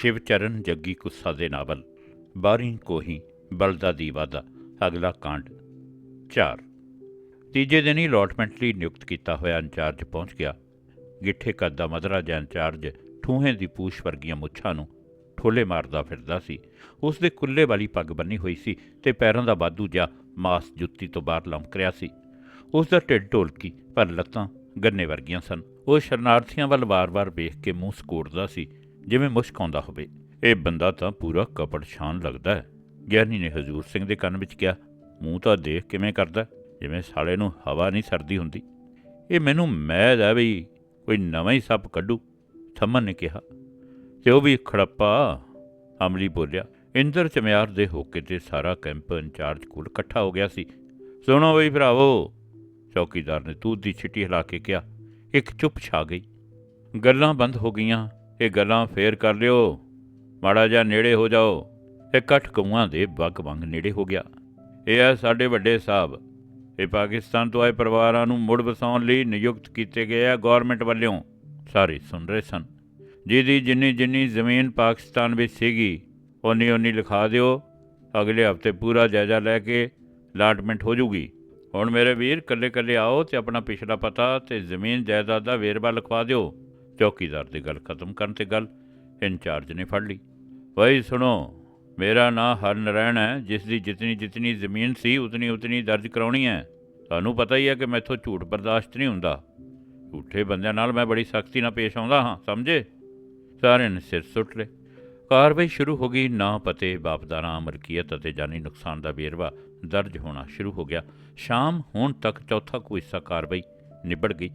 ਸ਼ਿਵਚਰਨ ਜੱਗੀ ਕੁੱਸਾ ਦੇ ਨਾਵਲ ਬਾਰੀ ਕੋਹੀ ਬਲਦਾ ਦੀ ਵਾਦਾ ਅਗਲਾ ਕਾਂਡ 4 ਤੀਜੇ ਦਿਨ ਹੀ ਅਲਾਟਮੈਂਟ ਲਈ ਨਿਯੁਕਤ ਕੀਤਾ ਹੋਇਆ ਇੰਚਾਰਜ ਪਹੁੰਚ ਗਿਆ। ਗਿੱਠੇ ਕੱਦ ਦਾ ਮਧਰਾ ਜਿਹਾ ਇੰਚਾਰਜ ਠੂਹੇ ਦੀ ਪੂਛ ਵਰਗੀਆਂ ਮੁੱਛਾਂ ਨੂੰ ਠੋਲੇ ਮਾਰਦਾ ਫਿਰਦਾ ਸੀ। ਉਸ ਦੇ ਕੁੱਲੇ ਵਾਲੀ ਪੱਗ ਬੰਨੀ ਹੋਈ ਸੀ ਤੇ ਪੈਰਾਂ ਦਾ ਬਾਦੂ ਜਿਹਾ ਮਾਸ ਜੁੱਤੀ ਤੋਂ ਬਾਹਰ ਲਮਕ ਰਿਹਾ ਸੀ। ਉਸ ਦਾ ਢਿੱਡ ਢੋਲਕੀ, ਪਰ ਲੱਤਾਂ ਗੰਨੇ ਵਰਗੀਆਂ ਸਨ। ਉਹ ਸ਼ਰਨਾਰਥੀਆਂ ਵੱਲ ਵਾਰ-ਵਾਰ ਵੇਖ ਕੇ ਮੂੰਹ ਸਕੋੜਦਾ ਸੀ। ਜਿਵੇਂ ਮੁਸ਼ਕ ਆਉਂਦਾ ਹੋਵੇ। ਇਹ ਬੰਦਾ ਤਾਂ ਪੂਰਾ ਕਪੜ ਛਾਨ ਲੱਗਦਾ ਹੈ। ਗਿਆਨੀ ਨੇ ਹਜ਼ੂਰ ਸਿੰਘ ਦੇ ਕੰਨ ਵਿੱਚ ਕਿਹਾ, ਮੂੰਹ ਤਾਂ ਦੇਖ ਕਿਵੇਂ ਕਰਦਾ ਜਿਵੇਂ ਸਾਲੇ ਨੂੰ ਹਵਾ ਨਹੀਂ ਸਰਦੀ ਹੁੰਦੀ। ਇਹ ਮੈਨੂੰ ਮੈਦ ਹੈ ਵੀ ਕੋਈ ਨਵਾਂ ਹੀ ਸੱਪ ਕੱਢੂ। ਥੰਮਨ ਨੇ ਕਿਹਾ, ਤੇ ਉਹ ਵੀ ਖੜੱਪਾ। ਅਮਲੀ ਬੋਲਿਆ, ਇੰਦਰ ਚਮਿਆਰ ਦੇ ਹੋਕੇ ਤੇ ਸਾਰਾ ਕੈਂਪ ਇੰਚਾਰਜ ਕੋਲ ਇਕੱਠਾ ਹੋ ਗਿਆ ਸੀ। ਸੁਣੋ ਬਈ ਭਰਾਵੋ। ਚੌਕੀਦਾਰ ਨੇ ਤੂਤ ਦੀ ਛਿੱਟੀ ਹਿਲਾ ਕੇ ਕਿਹਾ, ਇੱਕ ਚੁੱਪ ਛਾ ਗਈ। ਗੱਲਾਂ ਬੰਦ ਹੋ ਗਈਆਂ। ਇਹ ਗੱਲਾਂ ਫੇਰ ਕਰ ਲਿਓ। ਮਾੜਾ ਜਿਹਾ ਨੇੜੇ ਹੋ ਜਾਓ। ਇਹ ਕੱਠ ਕਊਆਂ ਦੇ ਬੱਗ ਵੰਗ ਨੇੜੇ ਹੋ ਗਿਆ। ਇਹ ਆ ਸਾਡੇ ਵੱਡੇ ਸਾਹਿਬ। ਇਹ ਪਾਕਿਸਤਾਨ ਤੋਂ ਆਏ ਪਰਿਵਾਰਾਂ ਨੂੰ ਮੁੜ ਵਸਾਉਣ ਲਈ ਨਿਯੁਕਤ ਕੀਤੇ ਗਏ ਆ ਗਵਰਨਮੈਂਟ ਵੱਲੋਂ। ਸਾਰੇ ਸੁਣ ਰਹੇ ਸਨ। ਜਿਹਦੀ ਜਿੰਨੀ ਜਿੰਨੀ ਜ਼ਮੀਨ ਪਾਕਿਸਤਾਨ ਵਿੱਚ ਸੀਗੀ, ਓਨੀ ਓਨੀ ਲਿਖਾ ਦਿਓ। ਅਗਲੇ ਹਫ਼ਤੇ ਪੂਰਾ ਜਾਇਜ਼ਾ ਲੈ ਕੇ ਅਲਾਟਮੈਂਟ ਹੋ ਜੂਗੀ। ਹੁਣ ਮੇਰੇ ਵੀਰ ਕੱਲੇ ਕੱਲੇ ਆਓ ਤੇ ਆਪਣਾ ਪਿਛਲਾ ਪਤਾ ਤੇ ਜ਼ਮੀਨ ਜਾਇਦਾਦ ਦਾ ਵੇਰਵਾ ਲਿਖਵਾ ਦਿਓ। ਚੌਕੀਦਾਰ ਦੀ ਗੱਲ ਖਤਮ ਕਰਨ ਤੇ ਗੱਲ ਇੰਚਾਰਜ ਨੇ ਫੜ ਲਈ। ਭਾਈ ਸੁਣੋ, ਮੇਰਾ ਨਾਂ ਹਰ ਹਰਨਰੈਣ ਹੈ, ਜਿਸ ਦੀ ਜਿਤਨੀ ਜਿਤਨੀ ਜ਼ਮੀਨ ਸੀ, ਉਤਨੀ ਉਤਨੀ ਦਰਜ ਕਰਾਉਣੀ ਹੈ। ਤੁਹਾਨੂੰ ਪਤਾ ਹੀ ਹੈ ਕਿ ਮੈਥੋਂ ਝੂਠ ਬਰਦਾਸ਼ਤ ਨਹੀਂ ਹੁੰਦਾ। ਝੂਠੇ ਬੰਦਿਆਂ ਨਾਲ ਮੈਂ ਬੜੀ ਸਖਤੀ ਨਾਲ ਪੇਸ਼ ਆਉਂਦਾ ਹਾਂ, ਸਮਝੇ? ਸਾਰਿਆਂ ਨੇ ਸਿਰ ਸੁੱਟ ਲਏ। ਕਾਰਵਾਈ ਸ਼ੁਰੂ ਹੋ ਗਈ, ਨਾ, ਪਤੇ ਬਾਪਦਾਰਾਂ ਮਲਕੀਅਤ ਅਤੇ ਜਾਨੀ ਨੁਕਸਾਨ ਦਾ ਵੇਰਵਾ ਦਰਜ ਹੋਣਾ ਸ਼ੁਰੂ ਹੋ ਗਿਆ। ਸ਼ਾਮ ਹੋਣ ਤੱਕ ਚੌਥਾ ਕੋਈ ਹਿੱਸਾ ਕਾਰਵਾਈ ਨਿਬੜ ਗਈ।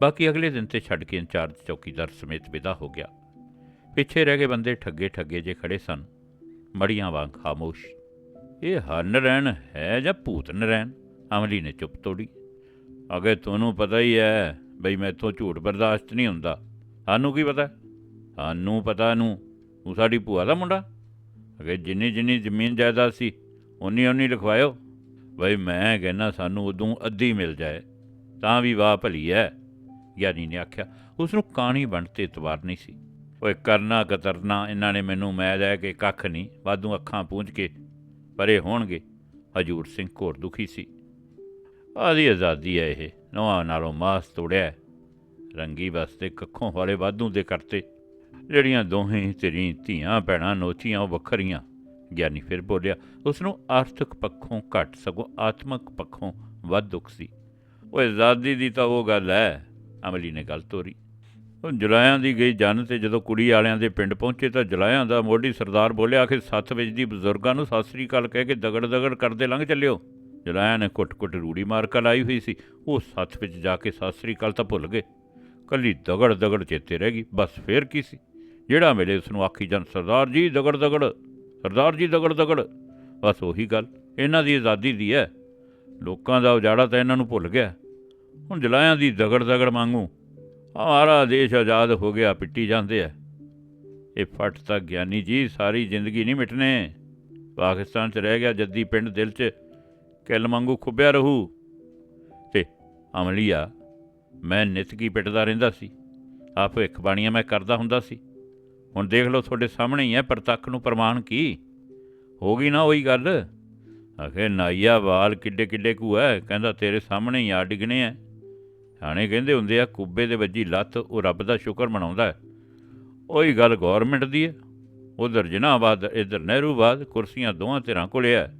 ਬਾਕੀ ਅਗਲੇ ਦਿਨ ਤੇ ਛੱਡ ਕੇ ਇੰਚਾਰਜ ਚੌਕੀਦਾਰ ਸਮੇਤ ਵਿਦਾ ਹੋ ਗਿਆ। ਪਿੱਛੇ ਰਹਿ ਗਏ ਬੰਦੇ ਠੱਗੇ ਠੱਗੇ ਜੇ ਖੜੇ ਸਨ। ਮੜੀਆਂ ਵਾਂਗ ਖਾਮੋਸ਼। ਇਹ ਹਰਨ ਰਹਿਣ ਹੈ ਜਾਂ ਭੂਤ ਨਰੈਣ? ਅਮਲੀ ਨੇ ਚੁੱਪ ਤੋੜੀ। ਅਗੇ ਤੁਹਾਨੂੰ ਪਤਾ ਹੀ ਹੈ ਬਈ ਮੈਥੋਂ ਝੂਠ ਬਰਦਾਸ਼ਤ ਨਹੀਂ ਹੁੰਦਾ। ਸਾਨੂੰ ਕੀ ਪਤਾ? ਸਾਨੂੰ ਪਤਾ ਨੂੰ। ਤੂੰ ਸਾਡੀ ਭੂਆ ਦਾ ਮੁੰਡਾ? ਅਗੇ ਜਿੰਨੀ ਜਿੰਨੀ ਜ਼ਮੀਨ ਜਾਇਦਾਦ ਸੀ ਉਨੀ ਉਨੀ ਲਿਖਵਾਇਓ। ਬਈ ਮੈਂ ਕਹਿੰਦਾ ਸਾਨੂੰ ਉਦੋਂ ਅੱਧੀ ਮਿਲ ਜਾਏ। ਤਾਂ ਵੀ ਵਾਹ ਭਲੀ ਹੈ। ਗਿਆਨੀ ਨੇ ਆਖਿਆ ਉਸ ਨੂੰ ਕਾਣੀ ਵੰਡ ਤੇ ਇਤਵਾਰ ਨਹੀਂ ਸੀ। ਓਏ ਕਰਨਾ ਕਤਰਨਾ, ਇਹਨਾਂ ਨੇ ਮੈਨੂੰ ਮੈਦ ਹੈ ਕਿ ਕੱਖ ਨਹੀਂ, ਵਾਧੂ ਅੱਖਾਂ ਪੂੰਝ ਕੇ ਪਰੇ ਹੋਣਗੇ। ਹਜੂਰ ਸਿੰਘ ਘੋਰ ਦੁਖੀ ਸੀ। ਆਦੀ ਆਜ਼ਾਦੀ ਹੈ ਇਹ ਨਵਾਂ ਨਾਲੋਂ ਮਾਸ ਤੋੜਿਆ ਰੰਗੀ ਬਸਤੇ ਕੱਖੋਂ ਵਾਲੇ ਵਾਧੂ ਦੇ ਕਰਤੇ। ਜਿਹੜੀਆਂ ਦੋਹੇ ਤੇਰੀ ਧੀਆਂ ਭੈਣਾਂ ਨੋਚੀਆਂ, ਉਹ ਵੱਖਰੀਆਂ। ਗਿਆਨੀ ਫਿਰ ਬੋਲਿਆ ਉਸ ਨੂੰ ਆਰਥਿਕ ਪੱਖੋਂ ਘੱਟ, ਸਗੋਂ ਆਤਮਿਕ ਪੱਖੋਂ ਵੱਧ ਦੁੱਖ ਸੀ। ਉਹ ਆਜ਼ਾਦੀ ਦੀ ਤਾਂ ਉਹ ਗੱਲ ਹੈ ਅਮਲੀ ਨੇ ਗੱਲ ਤੋਰੀ। ਉਹ ਜੁਲਾਇਆਂ ਦੀ ਗਈ ਜਨ ਤੇ ਜਦੋਂ ਕੁੜੀ ਵਾਲਿਆਂ ਦੇ ਪਿੰਡ ਪਹੁੰਚੇ ਤਾਂ ਜੁਲਾਇਆਂ ਦਾ ਮੋਢੀ ਸਰਦਾਰ ਬੋਲਿਆ ਕਿ ਸੱਤ ਵਜੇ ਦੀ ਬਜ਼ੁਰਗਾਂ ਨੂੰ ਸਤਿ ਸ੍ਰੀ ਅਕਾਲ ਕਹਿ ਕੇ ਦਗੜ ਦਗੜ ਕਰਦੇ ਲੰਘ ਚੱਲਿਓ। ਜੁਲਾਇਆਂ ਨੇ ਕੁੱਟ-ਕੁੱਟ ਰੂੜੀ ਮਾਰ ਕੇ ਲਾਈ ਹੋਈ ਸੀ। ਉਹ ਸੱਤ ਵਿੱਚ ਜਾ ਕੇ ਸਤਿ ਸ੍ਰੀ ਅਕਾਲ ਤਾਂ ਭੁੱਲ ਗਏ। ਕੱਲੀ ਦਗੜ ਦਗੜ ਚੇਤੇ ਰਹਿ ਗਈ, ਬਸ ਫੇਰ ਕੀ ਸੀ? ਜਿਹੜਾ ਮਿਲੇ ਉਸ ਨੂੰ ਆਖੀ ਜਨ, ਸਰਦਾਰ ਜੀ ਦਗੜ ਦਗੜ ਸਰਦਾਰ ਜੀ ਦਗੜ ਦਗੜ ਬਸ ਉਹੀ ਗੱਲ, ਇਹਨਾਂ ਦੀ ਆਜ਼ਾਦੀ ਦੀ ਹੈ ਲੋਕਾਂ ਦਾ ਉਜਾੜਾ ਤਾਂ ਇਹਨਾਂ ਨੂੰ ਭੁੱਲ ਗਿਆ। ਹੁਣ ਜੁਲਾਇਆਂ ਦੀ ਦਗੜ ਦਗੜ ਮੰਗੂ ਹਮਾਰਾ ਦੇਸ਼ ਆਜ਼ਾਦ ਹੋ ਗਿਆ, ਪਿੱਟੀ ਜਾਂਦੇ ਆ। ਇਹ ਫਟ ਤਾਂ ਗਿਆਨੀ ਜੀ ਸਾਰੀ ਜ਼ਿੰਦਗੀ ਨਹੀਂ ਮਿਟਨੇ ਪਾਕਿਸਤਾਨ 'ਚ ਰਹਿ ਗਿਆ ਜੱਦੀ ਪਿੰਡ ਦਿਲ 'ਚ, ਕਿਲ ਮੰਗੂ ਖੁੱਬਿਆ ਰਹੂ। ਤੇ ਅਮਲੀਆ, ਮੈਂ ਨਿਤਕੀ ਪਿੱਟਦਾ ਰਹਿੰਦਾ ਸੀ। ਆਪ ਇੱਕ ਬਾਣੀਆਂ ਮੈਂ ਕਰਦਾ ਹੁੰਦਾ ਸੀ। ਹੁਣ ਦੇਖ ਲਓ ਤੁਹਾਡੇ ਸਾਹਮਣੇ ਹੀ ਹੈ, ਪ੍ਰਤੱਖ ਨੂੰ ਪ੍ਰਮਾਣ ਕੀ? ਹੋ ਗਈ ਨਾ ਉਹੀ ਗੱਲ? ਆਖੇ, ਨਾਈਆ, ਵਾਲ ਕਿੱਡੇ ਕਿੱਡੇ ਕੁ ਹੈ ਕਹਿੰਦਾ, ਤੇਰੇ ਸਾਹਮਣੇ ਹੀ ਆ ਡਿਗਣੇ ਆ ਹਾਣੇ ਕਹਿੰਦੇ ਹੁੰਦੇ ਆ, ਕੁੱਬੇ ਦੇ ਵੱਜੀ ਲੱਤ, ਉਹ ਰੱਬ ਦਾ ਸ਼ੁਕਰ ਮਨਾਉਂਦਾ ਉਹੀ ਗੱਲ ਗਵਰਨਮੈਂਟ ਦੀ ਹੈ ਉਧਰ ਜਨਾਬਾਦ, ਇਧਰ ਨਹਿਰੂਬਾਦ, ਕੁਰਸੀਆਂ ਦੋਹਾਂ ਧਿਰਾਂ ਕੋਲੇ ਹੈ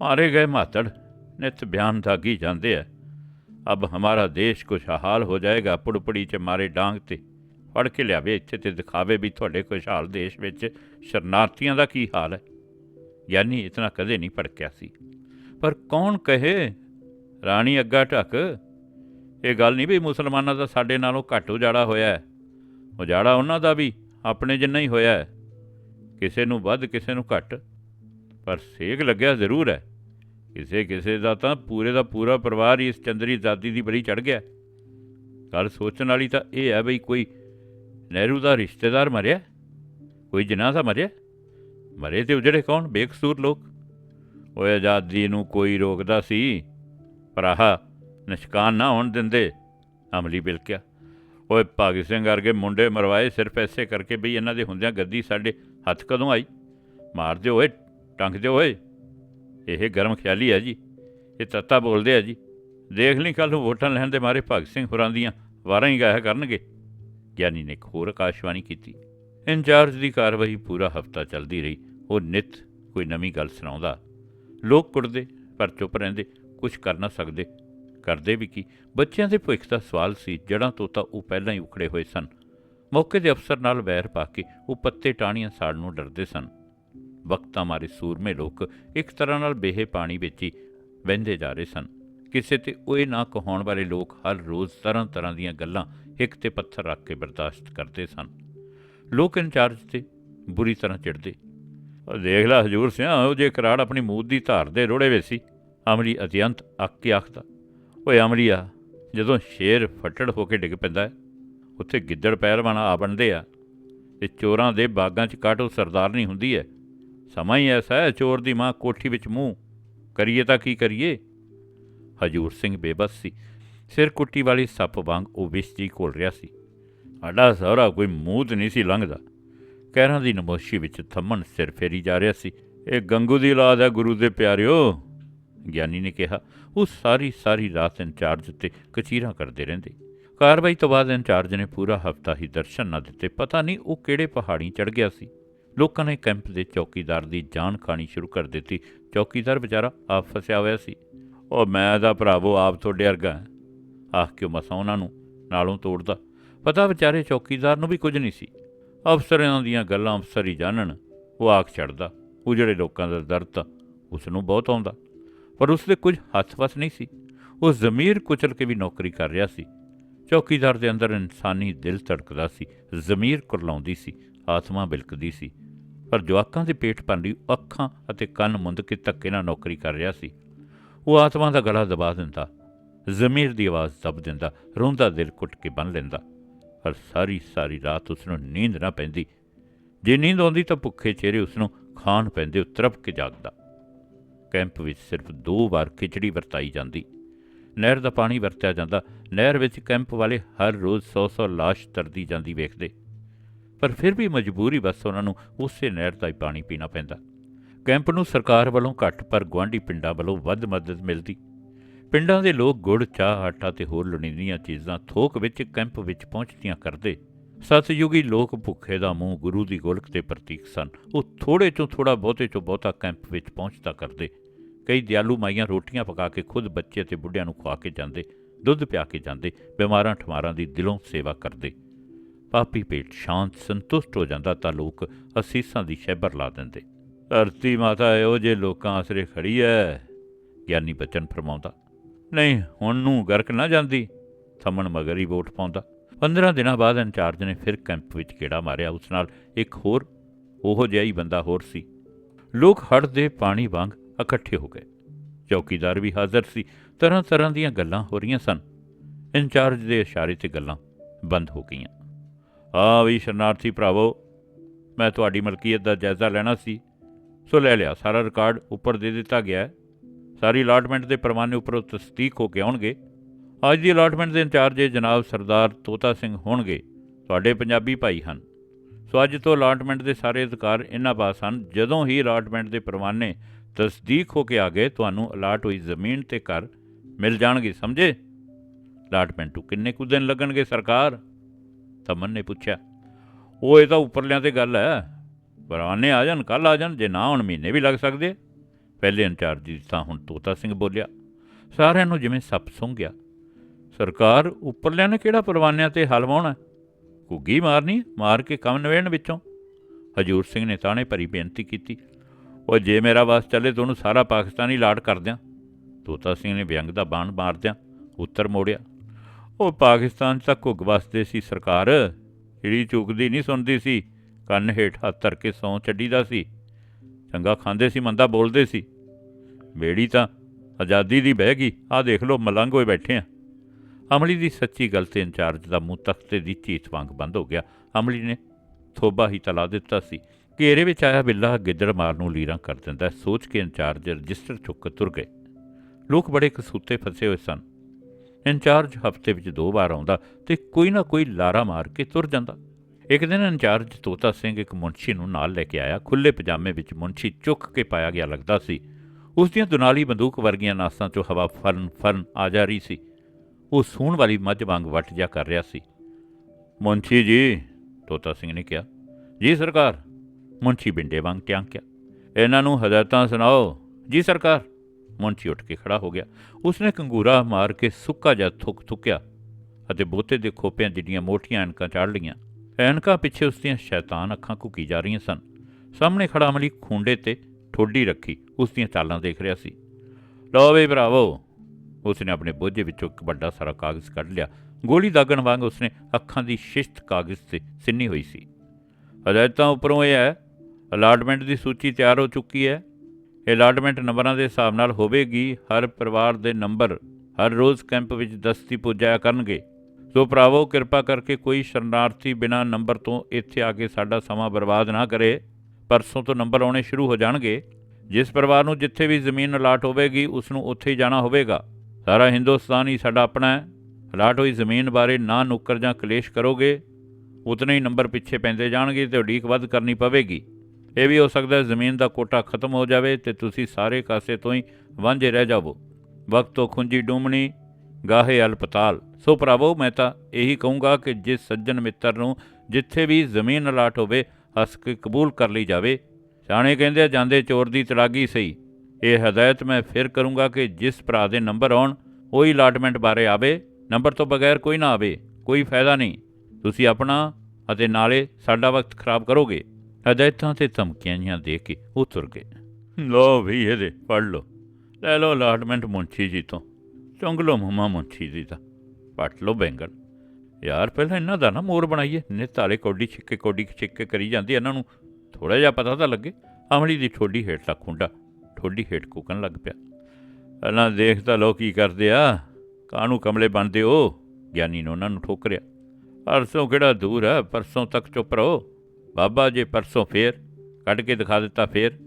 ਮਾਰੇ ਗਏ ਮਾਤੜ, ਨਿਤ ਬਿਆਨ ਥਾਗੀ ਜਾਂਦੇ ਆ ਅਬ ਹਮਾਰਾ ਦੇਸ਼ ਖੁਸ਼ਹਾਲ ਹੋ ਜਾਏਗਾ, ਪੁੜਪੜੀ ਚ ਮਾਰੇ ਡਾਂਗ ਤੇ। ਫੜ ਕੇ ਲਿਆਵੇ ਇੱਥੇ ਤੇ ਦਿਖਾਵੇ ਵੀ ਤੁਹਾਡੇ ਖੁਸ਼ਹਾਲ ਦੇਸ਼ ਵਿੱਚ ਸ਼ਰਨਾਰਥੀਆਂ ਦਾ ਕੀ ਹਾਲ ਹੈ ਗਿਆਨੀ ਇਤਨਾ ਕਦੇ ਨਹੀਂ ਭੜਕਿਆ ਸੀ। ਪਰ ਕੌਣ ਕਹੇ, ਰਾਣੀ ਅੱਗਾ ਢੱਕ, ਇਹ ਗੱਲ ਨਹੀਂ ਵੀ ਮੁਸਲਮਾਨਾਂ ਦਾ ਸਾਡੇ ਨਾਲੋਂ ਘੱਟ ਉਜਾੜਾ ਹੋਇਆ ਹੈ। ਉਜਾੜਾ ਉਹਨਾਂ ਦਾ ਵੀ, ਆਪਣੇ ਜਿੰਨਾ ਹੀ ਹੋਇਆ ਹੈ। ਕਿਸੇ ਨੂੰ ਵੱਧ, ਕਿਸੇ ਨੂੰ ਘੱਟ। ਪਰ ਸੇਕ ਲੱਗਿਆ ਜ਼ਰੂਰ ਹੈ। ਕਿਸੇ ਕਿਸੇ ਦਾ ਤਾਂ ਪੂਰੇ ਦਾ ਪੂਰਾ ਪਰਿਵਾਰ ਹੀ ਇਸ ਚੰਦਰੀ ਦਾਦੀ ਦੀ ਬੜੀ ਚੜ ਗਿਆ। ਗੱਲ ਸੋਚਣ ਵਾਲੀ ਤਾਂ ਇਹ ਹੈ ਬਈ ਕੋਈ ਨਹਿਰੂ ਦਾ ਰਿਸ਼ਤੇਦਾਰ ਮਰਿਆ? ਕੋਈ ਜਨਾਜ਼ਾ ਮਰਿਆ? ਮਰੇ ਤੇ ਉਜੜੇ ਕੌਣ? ਬੇਕਸੂਰ ਲੋਕ। ਓਏ ਆਜ਼ਾਦੀ ਨੂੰ ਕੋਈ ਰੋਕਦਾ ਸੀ, ਪਰ ਆਹ ਨਿਸ਼ਕਾਨ ਨਾ ਹੋਣ ਦਿੰਦੇ। ਅਮਲੀ ਬਿਲਕਿਆ ਓਏ ਭਗਤ ਸਿੰਘ ਵਰਗੇ ਮੁੰਡੇ ਮਰਵਾਏ ਸਿਰਫ ਐਸੇ ਕਰਕੇ ਬਈ ਇਹਨਾਂ ਦੇ ਹੁੰਦਿਆਂ ਗੱਦੀ ਸਾਡੇ ਹੱਥ ਕਦੋਂ ਆਈ? ਮਾਰ ਦਿਓ ਓਏ ਟੰਗ ਦਿਓ ਓਏ ਇਹ ਗਰਮ ਖਿਆਲੀ ਹੈ ਜੀ। ਇਹ ਤੱਤਾ ਬੋਲਦੇ ਆ ਜੀ। ਦੇਖ ਲਈ ਕੱਲ ਨੂੰ ਵੋਟਾਂ ਲੈਣ ਦੇ ਮਾਰੇ ਭਗਤ ਸਿੰਘ ਹੋਰਾਂ ਦੀਆਂ ਵਾਰਾਂ ਹੀ ਗਾਇਆ ਕਰਨਗੇ। ਗਿਆਨੀ ਨੇ ਇੱਕ ਹੋਰ ਆਕਾਸ਼ਵਾਣੀ ਕੀਤੀ। ਇੰਚਾਰਜ ਦੀ ਕਾਰਵਾਈ ਪੂਰਾ ਹਫਤਾ ਚੱਲਦੀ ਰਹੀ। ਉਹ ਨਿਤ ਕੋਈ ਨਵੀਂ ਗੱਲ ਸੁਣਾਉਂਦਾ। ਲੋਕ ਕੁੜਦੇ ਪਰ ਚੁੱਪ ਰਹਿੰਦੇ ਕੁਝ ਕਰ ਨਾ ਸਕਦੇ। ਕਰਦੇ ਵੀ ਕੀ? ਬੱਚਿਆਂ ਦੇ ਭਵਿੱਖ ਦਾ ਸਵਾਲ ਸੀ ਜੜਾਂ ਤੋਂ ਤਾਂ ਉਹ ਪਹਿਲਾਂ ਹੀ ਉਖੜੇ ਹੋਏ ਸਨ। ਮੌਕੇ ਦੇ ਅਫਸਰ ਨਾਲ ਵੈਰ ਪਾ ਕੇ ਉਹ ਪੱਤੇ ਟਾਹਣੀਆਂ ਸਾੜ ਨੂੰ ਡਰਦੇ ਸਨ। ਵਕਤਾਂ ਮਾਰੇ ਸੂਰਮੇ ਲੋਕ ਇੱਕ ਤਰ੍ਹਾਂ ਨਾਲ ਬੇਹੇ ਪਾਣੀ ਵਿੱਚ ਹੀ ਵਹਿੰਦੇ ਜਾ ਰਹੇ ਸਨ। ਕਿਸੇ ਤੇ ਉਹ ਨਾ ਕਹਾਉਣ ਵਾਲੇ ਲੋਕ ਹਰ ਰੋਜ਼ ਤਰ੍ਹਾਂ ਤਰ੍ਹਾਂ ਦੀਆਂ ਗੱਲਾਂ ਇੱਕ ਤੇ ਪੱਥਰ ਰੱਖ ਕੇ ਬਰਦਾਸ਼ਤ ਕਰਦੇ ਸਨ। ਲੋਕ ਇੰਚਾਰਜ ਤੇ ਬੁਰੀ ਤਰ੍ਹਾਂ ਚਿੜਦੇ। ਉਹ ਦੇਖ ਲੈ ਹਜੂਰ ਸਿਆ, ਉਹ ਜੇ ਕਰਾੜ ਆਪਣੀ ਮੂਦ ਦੀ ਧਾਰ ਦੇ ਰੋੜੇ ਵੇ ਸੀ, ਅਮਲੀ ਅਤਿਅੰਤ ਅੱਕ ਕੇ ਆਖਦਾ, ਓਏ ਅਮਲੀਆ, ਜਦੋਂ ਸ਼ੇਰ ਫੱਟੜ ਹੋ ਕੇ ਡਿੱਗ ਪੈਂਦਾ ਉੱਥੇ ਗਿੱਦੜ ਪਹਿਲਵਾਨ ਆ ਬਣਦੇ ਆ, ਤੇ ਚੋਰਾਂ ਦੇ ਬਾਗਾਂ 'ਚ ਕਾਟੋ ਸਰਦਾਰ ਨਹੀਂ ਹੁੰਦੀ ਹੈ। ਸਮਾਂ ਹੀ ਐਸਾ ਹੈ, ਚੋਰ ਦੀ ਮਾਂ ਕੋਠੀ ਵਿੱਚ ਮੂੰਹ ਕਰੀਏ ਤਾਂ ਕੀ ਕਰੀਏ? ਹਜੂਰ ਸਿੰਘ ਬੇਬਸ ਸੀ। ਸਿਰ ਕੁੱਟੀ ਵਾਲੀ ਸੱਪ ਵਾਂਗ ਉਹ ਵਿਸ਼ ਜੀ ਘੋਲ ਰਿਹਾ ਸੀ। ਸਾਡਾ ਸਹਰਾ ਕੋਈ ਮੂੰਹ ਨਹੀਂ ਸੀ ਲੰਘਦਾ। ਕਹਿਰਾਂ ਦੀ ਨਮੋਸ਼ੀ ਵਿੱਚ ਥੰਮਣ ਸਿਰ ਫੇਰੀ ਜਾ ਰਿਹਾ ਸੀ। ਇਹ ਗੰਗੂ ਦੀ ਲਾਦ ਹੈ ਗੁਰੂ ਦੇ ਪਿਆਰਿਓ, ਗਿਆਨੀ ਨੇ ਕਿਹਾ। ਉਹ ਸਾਰੀ ਸਾਰੀ ਰਾਤ ਇੰਚਾਰਜ ਤੇ ਕਚੀਰਾਂ ਕਰਦੇ ਰਹਿੰਦੇ। ਕਾਰਵਾਈ ਤੋਂ ਬਾਅਦ ਇੰਚਾਰਜ ਨੇ ਪੂਰਾ ਹਫਤਾ ਹੀ ਦਰਸ਼ਨ ਨਾ ਦਿੱਤੇ। ਪਤਾ ਨਹੀਂ ਉਹ ਕਿਹੜੇ ਪਹਾੜੀ ਚੜ ਗਿਆ ਸੀ। ਲੋਕਾਂ ਨੇ ਕੈਂਪ ਦੇ ਚੌਕੀਦਾਰ ਦੀ ਜਾਨ ਖਾਣੀ ਸ਼ੁਰੂ ਕਰ ਦਿੱਤੀ। ਚੌਕੀਦਾਰ ਵਿਚਾਰਾ ਆਪ ਫਸਿਆ ਹੋਇਆ ਸੀ। ਉਹ ਮੈਂ ਦਾ ਭਰਾਵੋ ਆਪ ਤੁਹਾਡੇ ਵਰਗਾ ਆਖ ਕਿਉਂ ਮਸਾਂ ਉਹਨਾਂ ਨੂੰ? ਨਾਲੋਂ ਤੋੜਦਾ। ਪਤਾ ਵਿਚਾਰੇ ਚੌਕੀਦਾਰ ਨੂੰ ਵੀ ਕੁਝ ਨਹੀਂ ਸੀ। ਅਫਸਰਾਂ ਦੀਆਂ ਗੱਲਾਂ ਅਫਸਰ ਹੀ ਜਾਣਨ, ਉਹ ਆਖ ਛੱਡਦਾ। ਜਿਹੜੇ ਲੋਕਾਂ ਦਾ ਦਰਦ ਤਾਂ ਉਸ ਨੂੰ ਬਹੁਤ ਆਉਂਦਾ। ਪਰ ਉਸ ਦੇ ਕੁਝ ਹੱਥ-ਵਸ ਨਹੀਂ ਸੀ। ਉਹ ਜ਼ਮੀਰ ਕੁਚਲ ਕੇ ਵੀ ਨੌਕਰੀ ਕਰ ਰਿਹਾ ਸੀ। ਚੌਕੀਦਾਰ ਦੇ ਅੰਦਰ ਇਨਸਾਨੀ ਦਿਲ ਧੜਕਦਾ ਸੀ। ਜ਼ਮੀਰ ਕੁਰਲਾਉਂਦੀ ਸੀ, ਆਤਮਾ ਬਿਲਕਦੀ ਸੀ। ਪਰ ਜਵਾਕਾਂ ਦੇ ਪੇਟ ਭੰਡੀ ਅੱਖਾਂ ਅਤੇ ਕੰਨ ਮੁੰਦ ਕੇ ਧੱਕੇ ਨਾਲ ਨੌਕਰੀ ਕਰ ਰਿਹਾ ਸੀ। ਉਹ ਆਤਮਾ ਦਾ ਗਲਾ ਦਬਾ ਦਿੰਦਾ। ਜ਼ਮੀਰ ਦੀ ਆਵਾਜ਼ ਦਬ ਦਿੰਦਾ। ਰੋਂਦਾ ਦਿਲ ਕੁੱਟ ਕੇ ਬੰਨ ਲੈਂਦਾ। ਪਰ ਸਾਰੀ ਸਾਰੀ ਰਾਤ ਉਸ ਨੂੰ ਨੀਂਦ ਨਾ ਪੈਂਦੀ। ਜੇ ਨੀਂਦ ਆਉਂਦੀ ਤਾਂ ਭੁੱਖੇ ਚਿਹਰੇ ਉਸ ਨੂੰ ਖਾਣ ਪੈਂਦੇ ਉਹ ਤਰਪ ਕੇ ਜਾਗਦਾ। ਕੈਂਪ ਵਿੱਚ ਸਿਰਫ ਦੋ ਵਾਰ ਖਿਚੜੀ ਵਰਤਾਈ ਜਾਂਦੀ। ਨਹਿਰ ਦਾ ਪਾਣੀ ਵਰਤਿਆ ਜਾਂਦਾ। ਨਹਿਰ ਵਿੱਚ ਕੈਂਪ ਵਾਲੇ ਹਰ ਰੋਜ਼ 100-100 ਲਾਸ਼ ਤਰਦੀ ਜਾਂਦੀ ਵੇਖਦੇ। ਪਰ ਫਿਰ ਵੀ ਮਜਬੂਰੀ ਬਸ ਉਹਨਾਂ ਨੂੰ ਉਸੇ ਨਹਿਰ ਦਾ ਹੀ ਪਾਣੀ ਪੀਣਾ ਪੈਂਦਾ। ਕੈਂਪ ਨੂੰ ਸਰਕਾਰ ਵੱਲੋਂ ਘੱਟ ਪਰ ਗੁਆਂਢੀ ਪਿੰਡਾਂ ਵੱਲੋਂ ਵੱਧ ਮਦਦ ਮਿਲਦੀ। ਪਿੰਡਾਂ ਦੇ ਲੋਕ ਗੁੜ, ਚਾਹ, ਆਟਾ ਤੇ ਹੋਰ ਲੋੜੀਂਦੀਆਂ ਚੀਜ਼ਾਂ ਥੋਕ ਵਿੱਚ, ਕੈਂਪ ਵਿੱਚ ਪਹੁੰਚਦੀਆਂ ਕਰਦੇ। ਸਤਯੁਗੀ ਲੋਕ ਭੁੱਖੇ ਦਾ ਮੂੰਹ ਗੁਰੂ ਦੀ ਗੋਲਕ ਦੇ ਪ੍ਰਤੀਕ ਸਨ। ਉਹ ਥੋੜੇ ਚੋਂ ਥੋੜਾ ਬਹੁਤੇ ਚੋਂ ਬਹੁਤਾ ਕੈਂਪ ਵਿੱਚ ਪਹੁੰਚਦਾ ਕਰਦੇ। ਕਈ ਦਿਆਲੂ ਮਾਈਆਂ ਰੋਟੀਆਂ ਪਕਾ ਕੇ ਖੁਦ ਬੱਚੇ ਤੇ ਬੁੱਢਿਆਂ ਨੂੰ ਖਵਾ ਕੇ ਜਾਂਦੇ, ਦੁੱਧ ਪਿਆ ਕੇ ਜਾਂਦੇ, ਬਿਮਾਰਾਂ ਠਮਾਰਾਂ ਦੀ ਦਿਲੋਂ ਸੇਵਾ ਕਰਦੇ। ਪਾਪੀ ਪੇਟ ਸ਼ਾਂਤ, ਸੰਤੁਸ਼ਟ ਹੋ ਜਾਂਦਾ ਤਾਂ ਲੋਕ ਅਸੀਸਾਂ ਦੀ ਸ਼ੈਬਰ ਲਾ ਦਿੰਦੇ। ਧਰਤੀ ਮਾਤਾ, ਇਹੋ ਜੇ ਲੋਕਾਂ ਆਸਰੇ ਖੜੀ ਐ, ਗਿਆਨੀ ਬਚਨ ਫਰਮਾਉਂਦਾ। ਨਹੀਂ, ਹੁਣ ਨੂੰ ਗਰਕ ਨਾ ਜਾਂਦੀ। ਥੰਮਣ ਮਗਰ ਹੀ ਵੋਟ ਪਾਉਂਦਾ। 15 ਦਿਨਾਂ ਬਾਅਦ ਇੰਚਾਰਜ ਨੇ ਫਿਰ ਕੈਂਪ ਵਿੱਚ ਕਿਹੜਾ ਮਾਰਿਆ। ਉਸ ਨਾਲ ਇੱਕ ਹੋਰ, ਉਹੋ ਜਿਹਾ ਹੀ ਬੰਦਾ ਹੋਰ ਸੀ। ਲੋਕ ਹੜ੍ਹ ਦੇ ਪਾਣੀ ਵਾਂਗ ਇਕੱਠੇ ਹੋ ਗਏ। ਚੌਕੀਦਾਰ ਵੀ ਹਾਜ਼ਰ ਸੀ। ਤਰ੍ਹਾਂ ਤਰ੍ਹਾਂ ਦੀਆਂ ਗੱਲਾਂ ਹੋ ਰਹੀਆਂ ਸਨ। ਇੰਚਾਰਜ ਦੇ ਇਸ਼ਾਰੇ ਤੇ ਗੱਲਾਂ ਬੰਦ ਹੋ ਗਈਆਂ। ਆ ਵੀ ਸ਼ਰਨਾਰਥੀ ਭਰਾਵੋ, ਮੈਂ ਤੁਹਾਡੀ ਮਲਕੀਅਤ ਦਾ ਜਾਇਜ਼ਾ ਲੈਣਾ ਸੀ। ਸੋ ਲੈ ਲਿਆ, ਸਾਰਾ ਰਿਕਾਰਡ ਉੱਪਰ ਦੇ ਦਿੱਤਾ ਗਿਆ ਹੈ। ਸਾਰੀ ਅਲਾਟਮੈਂਟ ਦੇ ਪਰਵਾਨੇ ਉੱਪਰੋਂ ਤਸਦੀਕ ਹੋ ਕੇ ਆਉਣਗੇ। ਅੱਜ ਦੀ ਅਲਾਟਮੈਂਟ ਦੇ ਇੰਚਾਰਜ ਇਹ ਜਨਾਬ ਸਰਦਾਰ ਤੋਤਾ ਸਿੰਘ ਹੋਣਗੇ। ਤੁਹਾਡੇ ਪੰਜਾਬੀ ਭਾਈ ਹਨ। ਸੋ ਅੱਜ ਤੋਂ ਅਲਾਟਮੈਂਟ ਦੇ ਸਾਰੇ ਅਧਿਕਾਰ ਇਹਨਾਂ ਪਾਸ ਹਨ। ਜਦੋਂ ਹੀ ਅਲਾਟਮੈਂਟ ਦੇ ਪਰਵਾਨੇ ਤਸਦੀਕ ਹੋ ਕੇ ਆ ਗਏ, ਤੁਹਾਨੂੰ ਅਲਾਟ ਹੋਈ ਜ਼ਮੀਨ ਤੇ ਘਰ ਮਿਲ ਜਾਣਗੇ, ਸਮਝੇ? ਅਲਾਟਮੈਂਟ ਨੂੰ ਕਿੰਨੇ ਕੁ ਦਿਨ ਲੱਗਣਗੇ ਸਰਕਾਰ? ਤਮਨ ਨੇ ਪੁੱਛਿਆ। ਉਹ ਇਹ ਤਾਂ ਉੱਪਰਲਿਆਂ ਤੇ ਗੱਲ ਹੈ। ਪਰਵਾਨੇ ਆ ਜਾਣ ਕੱਲ ਆ ਜਾਣ, ਜੇ ਨਾ ਹੁਣ, ਮਹੀਨੇ ਵੀ ਲੱਗ ਸਕਦੇ ਪਹਿਲੇ ਇੰਚਾਰਜ ਦੀ ਤਾਂ ਹੁਣ ਤੋਤਾ ਸਿੰਘ ਬੋਲਿਆ, ਸਾਰਿਆਂ ਨੂੰ ਜਿਵੇਂ ਸੱਪ ਸੁੰਘ ਗਿਆ ਸਰਕਾਰ ਉੱਪਰਲਿਆਂ ਨੇ ਕਿਹੜਾ ਪਰਵਾਨਿਆਂ ਤੇ ਹਲ ਵਾਉਣਾ ਘੁੱਗੀ ਮਾਰਨੀ, ਮਾਰ ਕੇ ਕੰਮ ਨਵੇੜਨ ਵਿੱਚੋਂ। ਹਜੂਰ ਸਿੰਘ ਨੇ ਤਾਣੇ ਭਰੀ ਬੇਨਤੀ ਕੀਤੀ ਉਹ ਜੇ ਮੇਰਾ ਵਾਸ ਚੱਲੇ ਤਾਂ ਉਹਨੂੰ ਸਾਰਾ ਪਾਕਿਸਤਾਨੀ ਲਾਟ ਕਰ ਦਿਆਂ। ਤੋਤਾ ਸਿੰਘ ਨੇ ਵਿਅੰਗ ਦਾ ਬਾਣ ਮਾਰਦਿਆਂ ਉੱਤਰ ਮੋੜਿਆ, ਉਹ ਪਾਕਿਸਤਾਨ 'ਚ ਤਾਂ ਘੁੱਗ ਵਸਦੇ ਸੀ ਸਰਕਾਰ ਜਿਹੜੀ ਚੁੱਕਦੀ ਨਹੀਂ ਸੁਣਦੀ ਸੀ, ਕੰਨ ਹੇਠ ਹੱਥ ਧਰ ਕੇ ਸੌਂ ਚੱਡੀਦਾ ਸੀ। ਚੰਗਾ ਖਾਂਦੇ ਸੀ, ਮੰਦਾ ਬੋਲਦੇ ਸੀ। ਬੇੜੀ ਤਾਂ ਆਜ਼ਾਦੀ ਦੀ ਬਹਿ ਗਈ, ਆਹ ਦੇਖ ਲਓ ਮਲੰਗ ਹੋਏ ਬੈਠੇ ਆ। ਅਮਲੀ ਦੀ ਸੱਚੀ ਗੱਲ ਤੇ ਇੰਚਾਰਜ ਦਾ ਮੂੰਹ ਤਖਤੇ ਦੀ ਚੀਤ ਵਾਂਗ ਬੰਦ ਹੋ ਗਿਆ। ਅਮਲੀ ਨੇ ਥੋਬਾ ਹੀ ਤਲਾ ਦਿੱਤਾ ਸੀ। ਘੇਰੇ ਵਿੱਚ ਆਇਆ ਬਿੱਲਾ ਗਿੱਦੜ ਮਾਰ ਨੂੰ ਲੀਰਾਂ ਕਰ ਦਿੰਦਾ ਸੋਚ ਕੇ ਇੰਚਾਰਜ ਰਜਿਸਟਰ ਚੁੱਕ ਕੇ ਤੁਰ ਗਏ। ਲੋਕ ਬੜੇ ਕਸੂਤੇ ਫਸੇ ਹੋਏ ਸਨ। ਇੰਚਾਰਜ ਹਫ਼ਤੇ ਵਿੱਚ ਦੋ ਵਾਰ ਆਉਂਦਾ ਤੇ ਕੋਈ ਨਾ ਕੋਈ ਲਾਰਾ ਮਾਰ ਕੇ ਤੁਰ ਜਾਂਦਾ। ਇੱਕ ਦਿਨ ਇੰਚਾਰਜ ਤੋਤਾ ਸਿੰਘ ਇੱਕ ਮੁੰਸ਼ੀ ਨੂੰ ਨਾਲ ਲੈ ਕੇ ਆਇਆ। ਖੁੱਲੇ ਪਜਾਮੇ ਵਿੱਚ ਮੁੰਸ਼ੀ ਚੁੱਕ ਕੇ ਪਾਇਆ ਗਿਆ ਲੱਗਦਾ ਸੀ। ਉਸ ਦੀਆਂ ਦੁਨਾਲੀ ਬੰਦੂਕ ਵਰਗੀਆਂ ਨਾਸਾਂ 'ਚੋਂ ਹਵਾ ਫਰਨ ਫਰਨ ਆ ਜਾ ਰਹੀ ਸੀ। ਉਹ ਸੂਣ ਵਾਲੀ ਮੱਝ ਵਾਂਗ ਵੱਟ ਜਾ ਕਰ ਰਿਹਾ ਸੀ। ਮੁੰਸ਼ੀ ਜੀ, ਤੋਤਾ ਸਿੰਘ ਨੇ ਕਿਹਾ, ਜੀ ਸਰਕਾਰ। ਮੁੰਸ਼ੀ ਬਿੰਡੇ ਵਾਂਗ ਟਿਆਂਕਿਆ ਇਹਨਾਂ ਨੂੰ ਹਦਾਇਤਾਂ ਸੁਣਾਓ। ਜੀ ਸਰਕਾਰ। ਮੁੰਸ਼ੀ ਉੱਠ ਕੇ ਖੜਾ ਹੋ ਗਿਆ। ਉਸਨੇ ਕੰਗੂਰਾ ਮਾਰ ਕੇ ਸੁੱਕਾ ਜਿਹਾ ਥੁੱਕ ਥੁੱਕਿਆ ਅਤੇ ਬੋਤੇ ਦੇ ਖੋਪਿਆਂ ਜਿੱਡੀਆਂ ਮੋਟੀਆਂ ਐਨਕਾਂ ਚਾੜ ਲਈਆਂ। ਐਨਕਾਂ ਪਿੱਛੇ ਉਸ ਦੀਆਂ ਸ਼ੈਤਾਨ ਅੱਖਾਂ ਘੁਕੀ ਜਾ ਰਹੀਆਂ ਸਨ। ਸਾਹਮਣੇ ਖੜਾ ਅਮਲੀ ਖੁੰਡੇ ਤੇ ਠੋਡੀ ਰੱਖੀ ਉਸ ਦੀਆਂ ਚਾਲਾਂ ਦੇਖ ਰਿਹਾ ਸੀ। ਲਓ ਵੀ ਭਰਾਵੋ, ਉਸਨੇ ਆਪਣੇ ਬੋਝੇ ਵਿੱਚੋਂ ਇੱਕ ਵੱਡਾ ਸਾਰਾ ਕਾਗਜ਼ ਕੱਢ ਲਿਆ। ਗੋਲੀ ਦਾਗਣ ਵਾਂਗ ਉਸਨੇ ਅੱਖਾਂ ਦੀ ਸ਼ਿਸ਼ਤ ਕਾਗਜ਼ ਤੇ ਸਿੰਨੀ ਹੋਈ ਸੀ। ਹਦਾਇਤਾਂ ਉੱਪਰੋਂ ਇਹ ਹੈ, ਅਲਾਟਮੈਂਟ ਦੀ ਸੂਚੀ ਤਿਆਰ ਹੋ ਚੁੱਕੀ ਹੈ। ਅਲਾਟਮੈਂਟ ਨੰਬਰਾਂ ਦੇ ਹਿਸਾਬ ਨਾਲ ਹੋਵੇਗੀ, ਹਰ ਪਰਿਵਾਰ ਦੇ ਨੰਬਰ ਹਰ ਰੋਜ਼ ਕੈਂਪ ਵਿੱਚ ਦਸਤੀ ਪੁੱਜਾਇਆ ਕਰਨਗੇ। ਸੋ ਭਰਾਵੋ, ਕਿਰਪਾ ਕਰਕੇ ਕੋਈ ਸ਼ਰਨਾਰਥੀ ਬਿਨਾਂ ਨੰਬਰ ਤੋਂ ਇੱਥੇ ਆ ਕੇ ਸਾਡਾ ਸਮਾਂ ਬਰਬਾਦ ਨਾ ਕਰੇ। ਪਰਸੋਂ ਤੋਂ ਨੰਬਰ ਆਉਣੇ ਸ਼ੁਰੂ ਹੋ ਜਾਣਗੇ। ਜਿਸ ਪਰਿਵਾਰ ਨੂੰ ਜਿੱਥੇ ਵੀ ਜ਼ਮੀਨ ਅਲਾਟ ਹੋਵੇਗੀ, ਉਸ ਨੂੰ ਉੱਥੇ ਹੀ ਜਾਣਾ ਹੋਵੇਗਾ। ਸਾਰਾ ਹਿੰਦੁਸਤਾਨ ਹੀ ਸਾਡਾ ਆਪਣਾ ਹੈ। ਅਲਾਟ ਹੋਈ ਜ਼ਮੀਨ ਬਾਰੇ ਨਾ ਨੁੱਕਰ ਜਾਂ ਕਲੇਸ਼ ਕਰੋਗੇ, ਉਤਨੇ ਹੀ ਨੰਬਰ ਪਿੱਛੇ ਪੈਂਦੇ ਜਾਣਗੇ ਤੇ ਉਡੀਕ ਵੱਧ ਕਰਨੀ ਪਵੇਗੀ। ਇਹ ਵੀ ਹੋ ਸਕਦਾ ਹੈ ਜ਼ਮੀਨ ਦਾ ਕੋਟਾ ਖਤਮ ਹੋ ਜਾਵੇ ਤੇ ਤੁਸੀਂ ਸਾਰੇ ਕਾਸੇ ਤੋਂ ਹੀ ਵਾਂਝੇ ਰਹਿ ਜਾਵੋ। ਵਕਤ ਤੋਂ ਖੁੰਜੀ ਡੂਮਣੀ ਗਾਹੇ ਅਲਪਤਾਲ ਸੋ ਭਰਾਵੋ ਮੈਂ ਤਾਂ ਇਹੀ ਕਹੂੰਗਾ ਕਿ ਜਿਸ ਸੱਜਣ ਮਿੱਤਰ ਨੂੰ ਜਿੱਥੇ ਵੀ ਜ਼ਮੀਨ ਅਲਾਟ ਹੋਵੇ ਹੱਸ ਕੇ ਕਬੂਲ ਕਰ ਲਈ ਜਾਵੇ। ਸਿਆਣੇ ਕਹਿੰਦੇ ਆ, ਜਾਂਦੇ ਚੋਰ ਦੀ ਤਲਾਗੀ ਸਹੀ। ਇਹ ਹਦਾਇਤ ਮੈਂ ਫਿਰ ਕਰੂੰਗਾ ਕਿ ਜਿਸ ਭਰਾ ਦੇ ਨੰਬਰ ਆਉਣ ਉਹੀ ਅਲਾਟਮੈਂਟ ਬਾਰੇ ਆਵੇ। ਨੰਬਰ ਤੋਂ ਬਗੈਰ ਕੋਈ ਨਾ ਆਵੇ ਕੋਈ ਫਾਇਦਾ ਨਹੀਂ। ਤੁਸੀਂ ਆਪਣਾ ਅਤੇ ਨਾਲੇ ਸਾਡਾ ਵਕਤ ਖਰਾਬ ਕਰੋਗੇ। ਹਦਾਇਤਾਂ ਤੇ ਧਮਕੀਆਂ ਜੀਆਂ ਦੇ ਕੇ ਉਹ ਤੁਰ ਗਏ। ਲੋ ਵੀ ਇਹਦੇ ਪੜ ਲਓ। ਲੈ ਲਓ ਅਲਾਟਮੈਂਟ ਮੁੰਸ਼ੀ ਜੀ ਤੋਂ। ਚੁੰਗ ਲਓ ਮਮਾ ਮੁੰਸ਼ੀ ਜੀ ਦਾ ਪੱਟ ਲਓ ਬੈਂਗਣ। ਯਾਰ, ਪਹਿਲਾਂ ਇਹਨਾਂ ਦਾ ਨਾ ਮੋਰ ਬਣਾਈਏ। ਨੇ ਤਾਲੇ ਕੋਡੀ ਛਿੱਕੇ ਕੋਡੀ ਛਿੱਕੇ ਕਰੀ ਜਾਂਦੀ ਇਹਨਾਂ ਨੂੰ। ਥੋੜਾ ਜਿਹਾ ਪਤਾ ਤਾਂ ਲੱਗੇ। ਅਮਲੀ ਦੀ ਠੋਡੀ ਹੇਠਲਾ ਲੱਕ ਖੁੰਡਾ। ਠੋਡੀ ਹੇਠ ਕੁਕਣ ਲੱਗ ਪਿਆ। ਪਹਿਲਾਂ ਦੇਖ ਤਾਂ ਲੋ ਕੀ ਕਰਦੇ ਆ। ਕਾਹਨੂੰ ਕਮਲੇ ਬਣਦੇ ਹੋ? ਗਿਆਨੀ ਨੇ ਉਹਨਾਂ ਨੂੰ ਠੋਕਰਿਆ। ਪਰਸੋਂ ਕਿਹੜਾ ਦੂਰ ਆ? ਪਰਸੋਂ ਤੱਕ ਚੁੱਪ ਰਹੋ। ਬਾਬਾ ਜੇ ਪਰਸੋਂ ਫੇਰ। ਕੱਢ ਕੇ ਦਿਖਾ ਦਿੱਤਾ ਫੇਰ।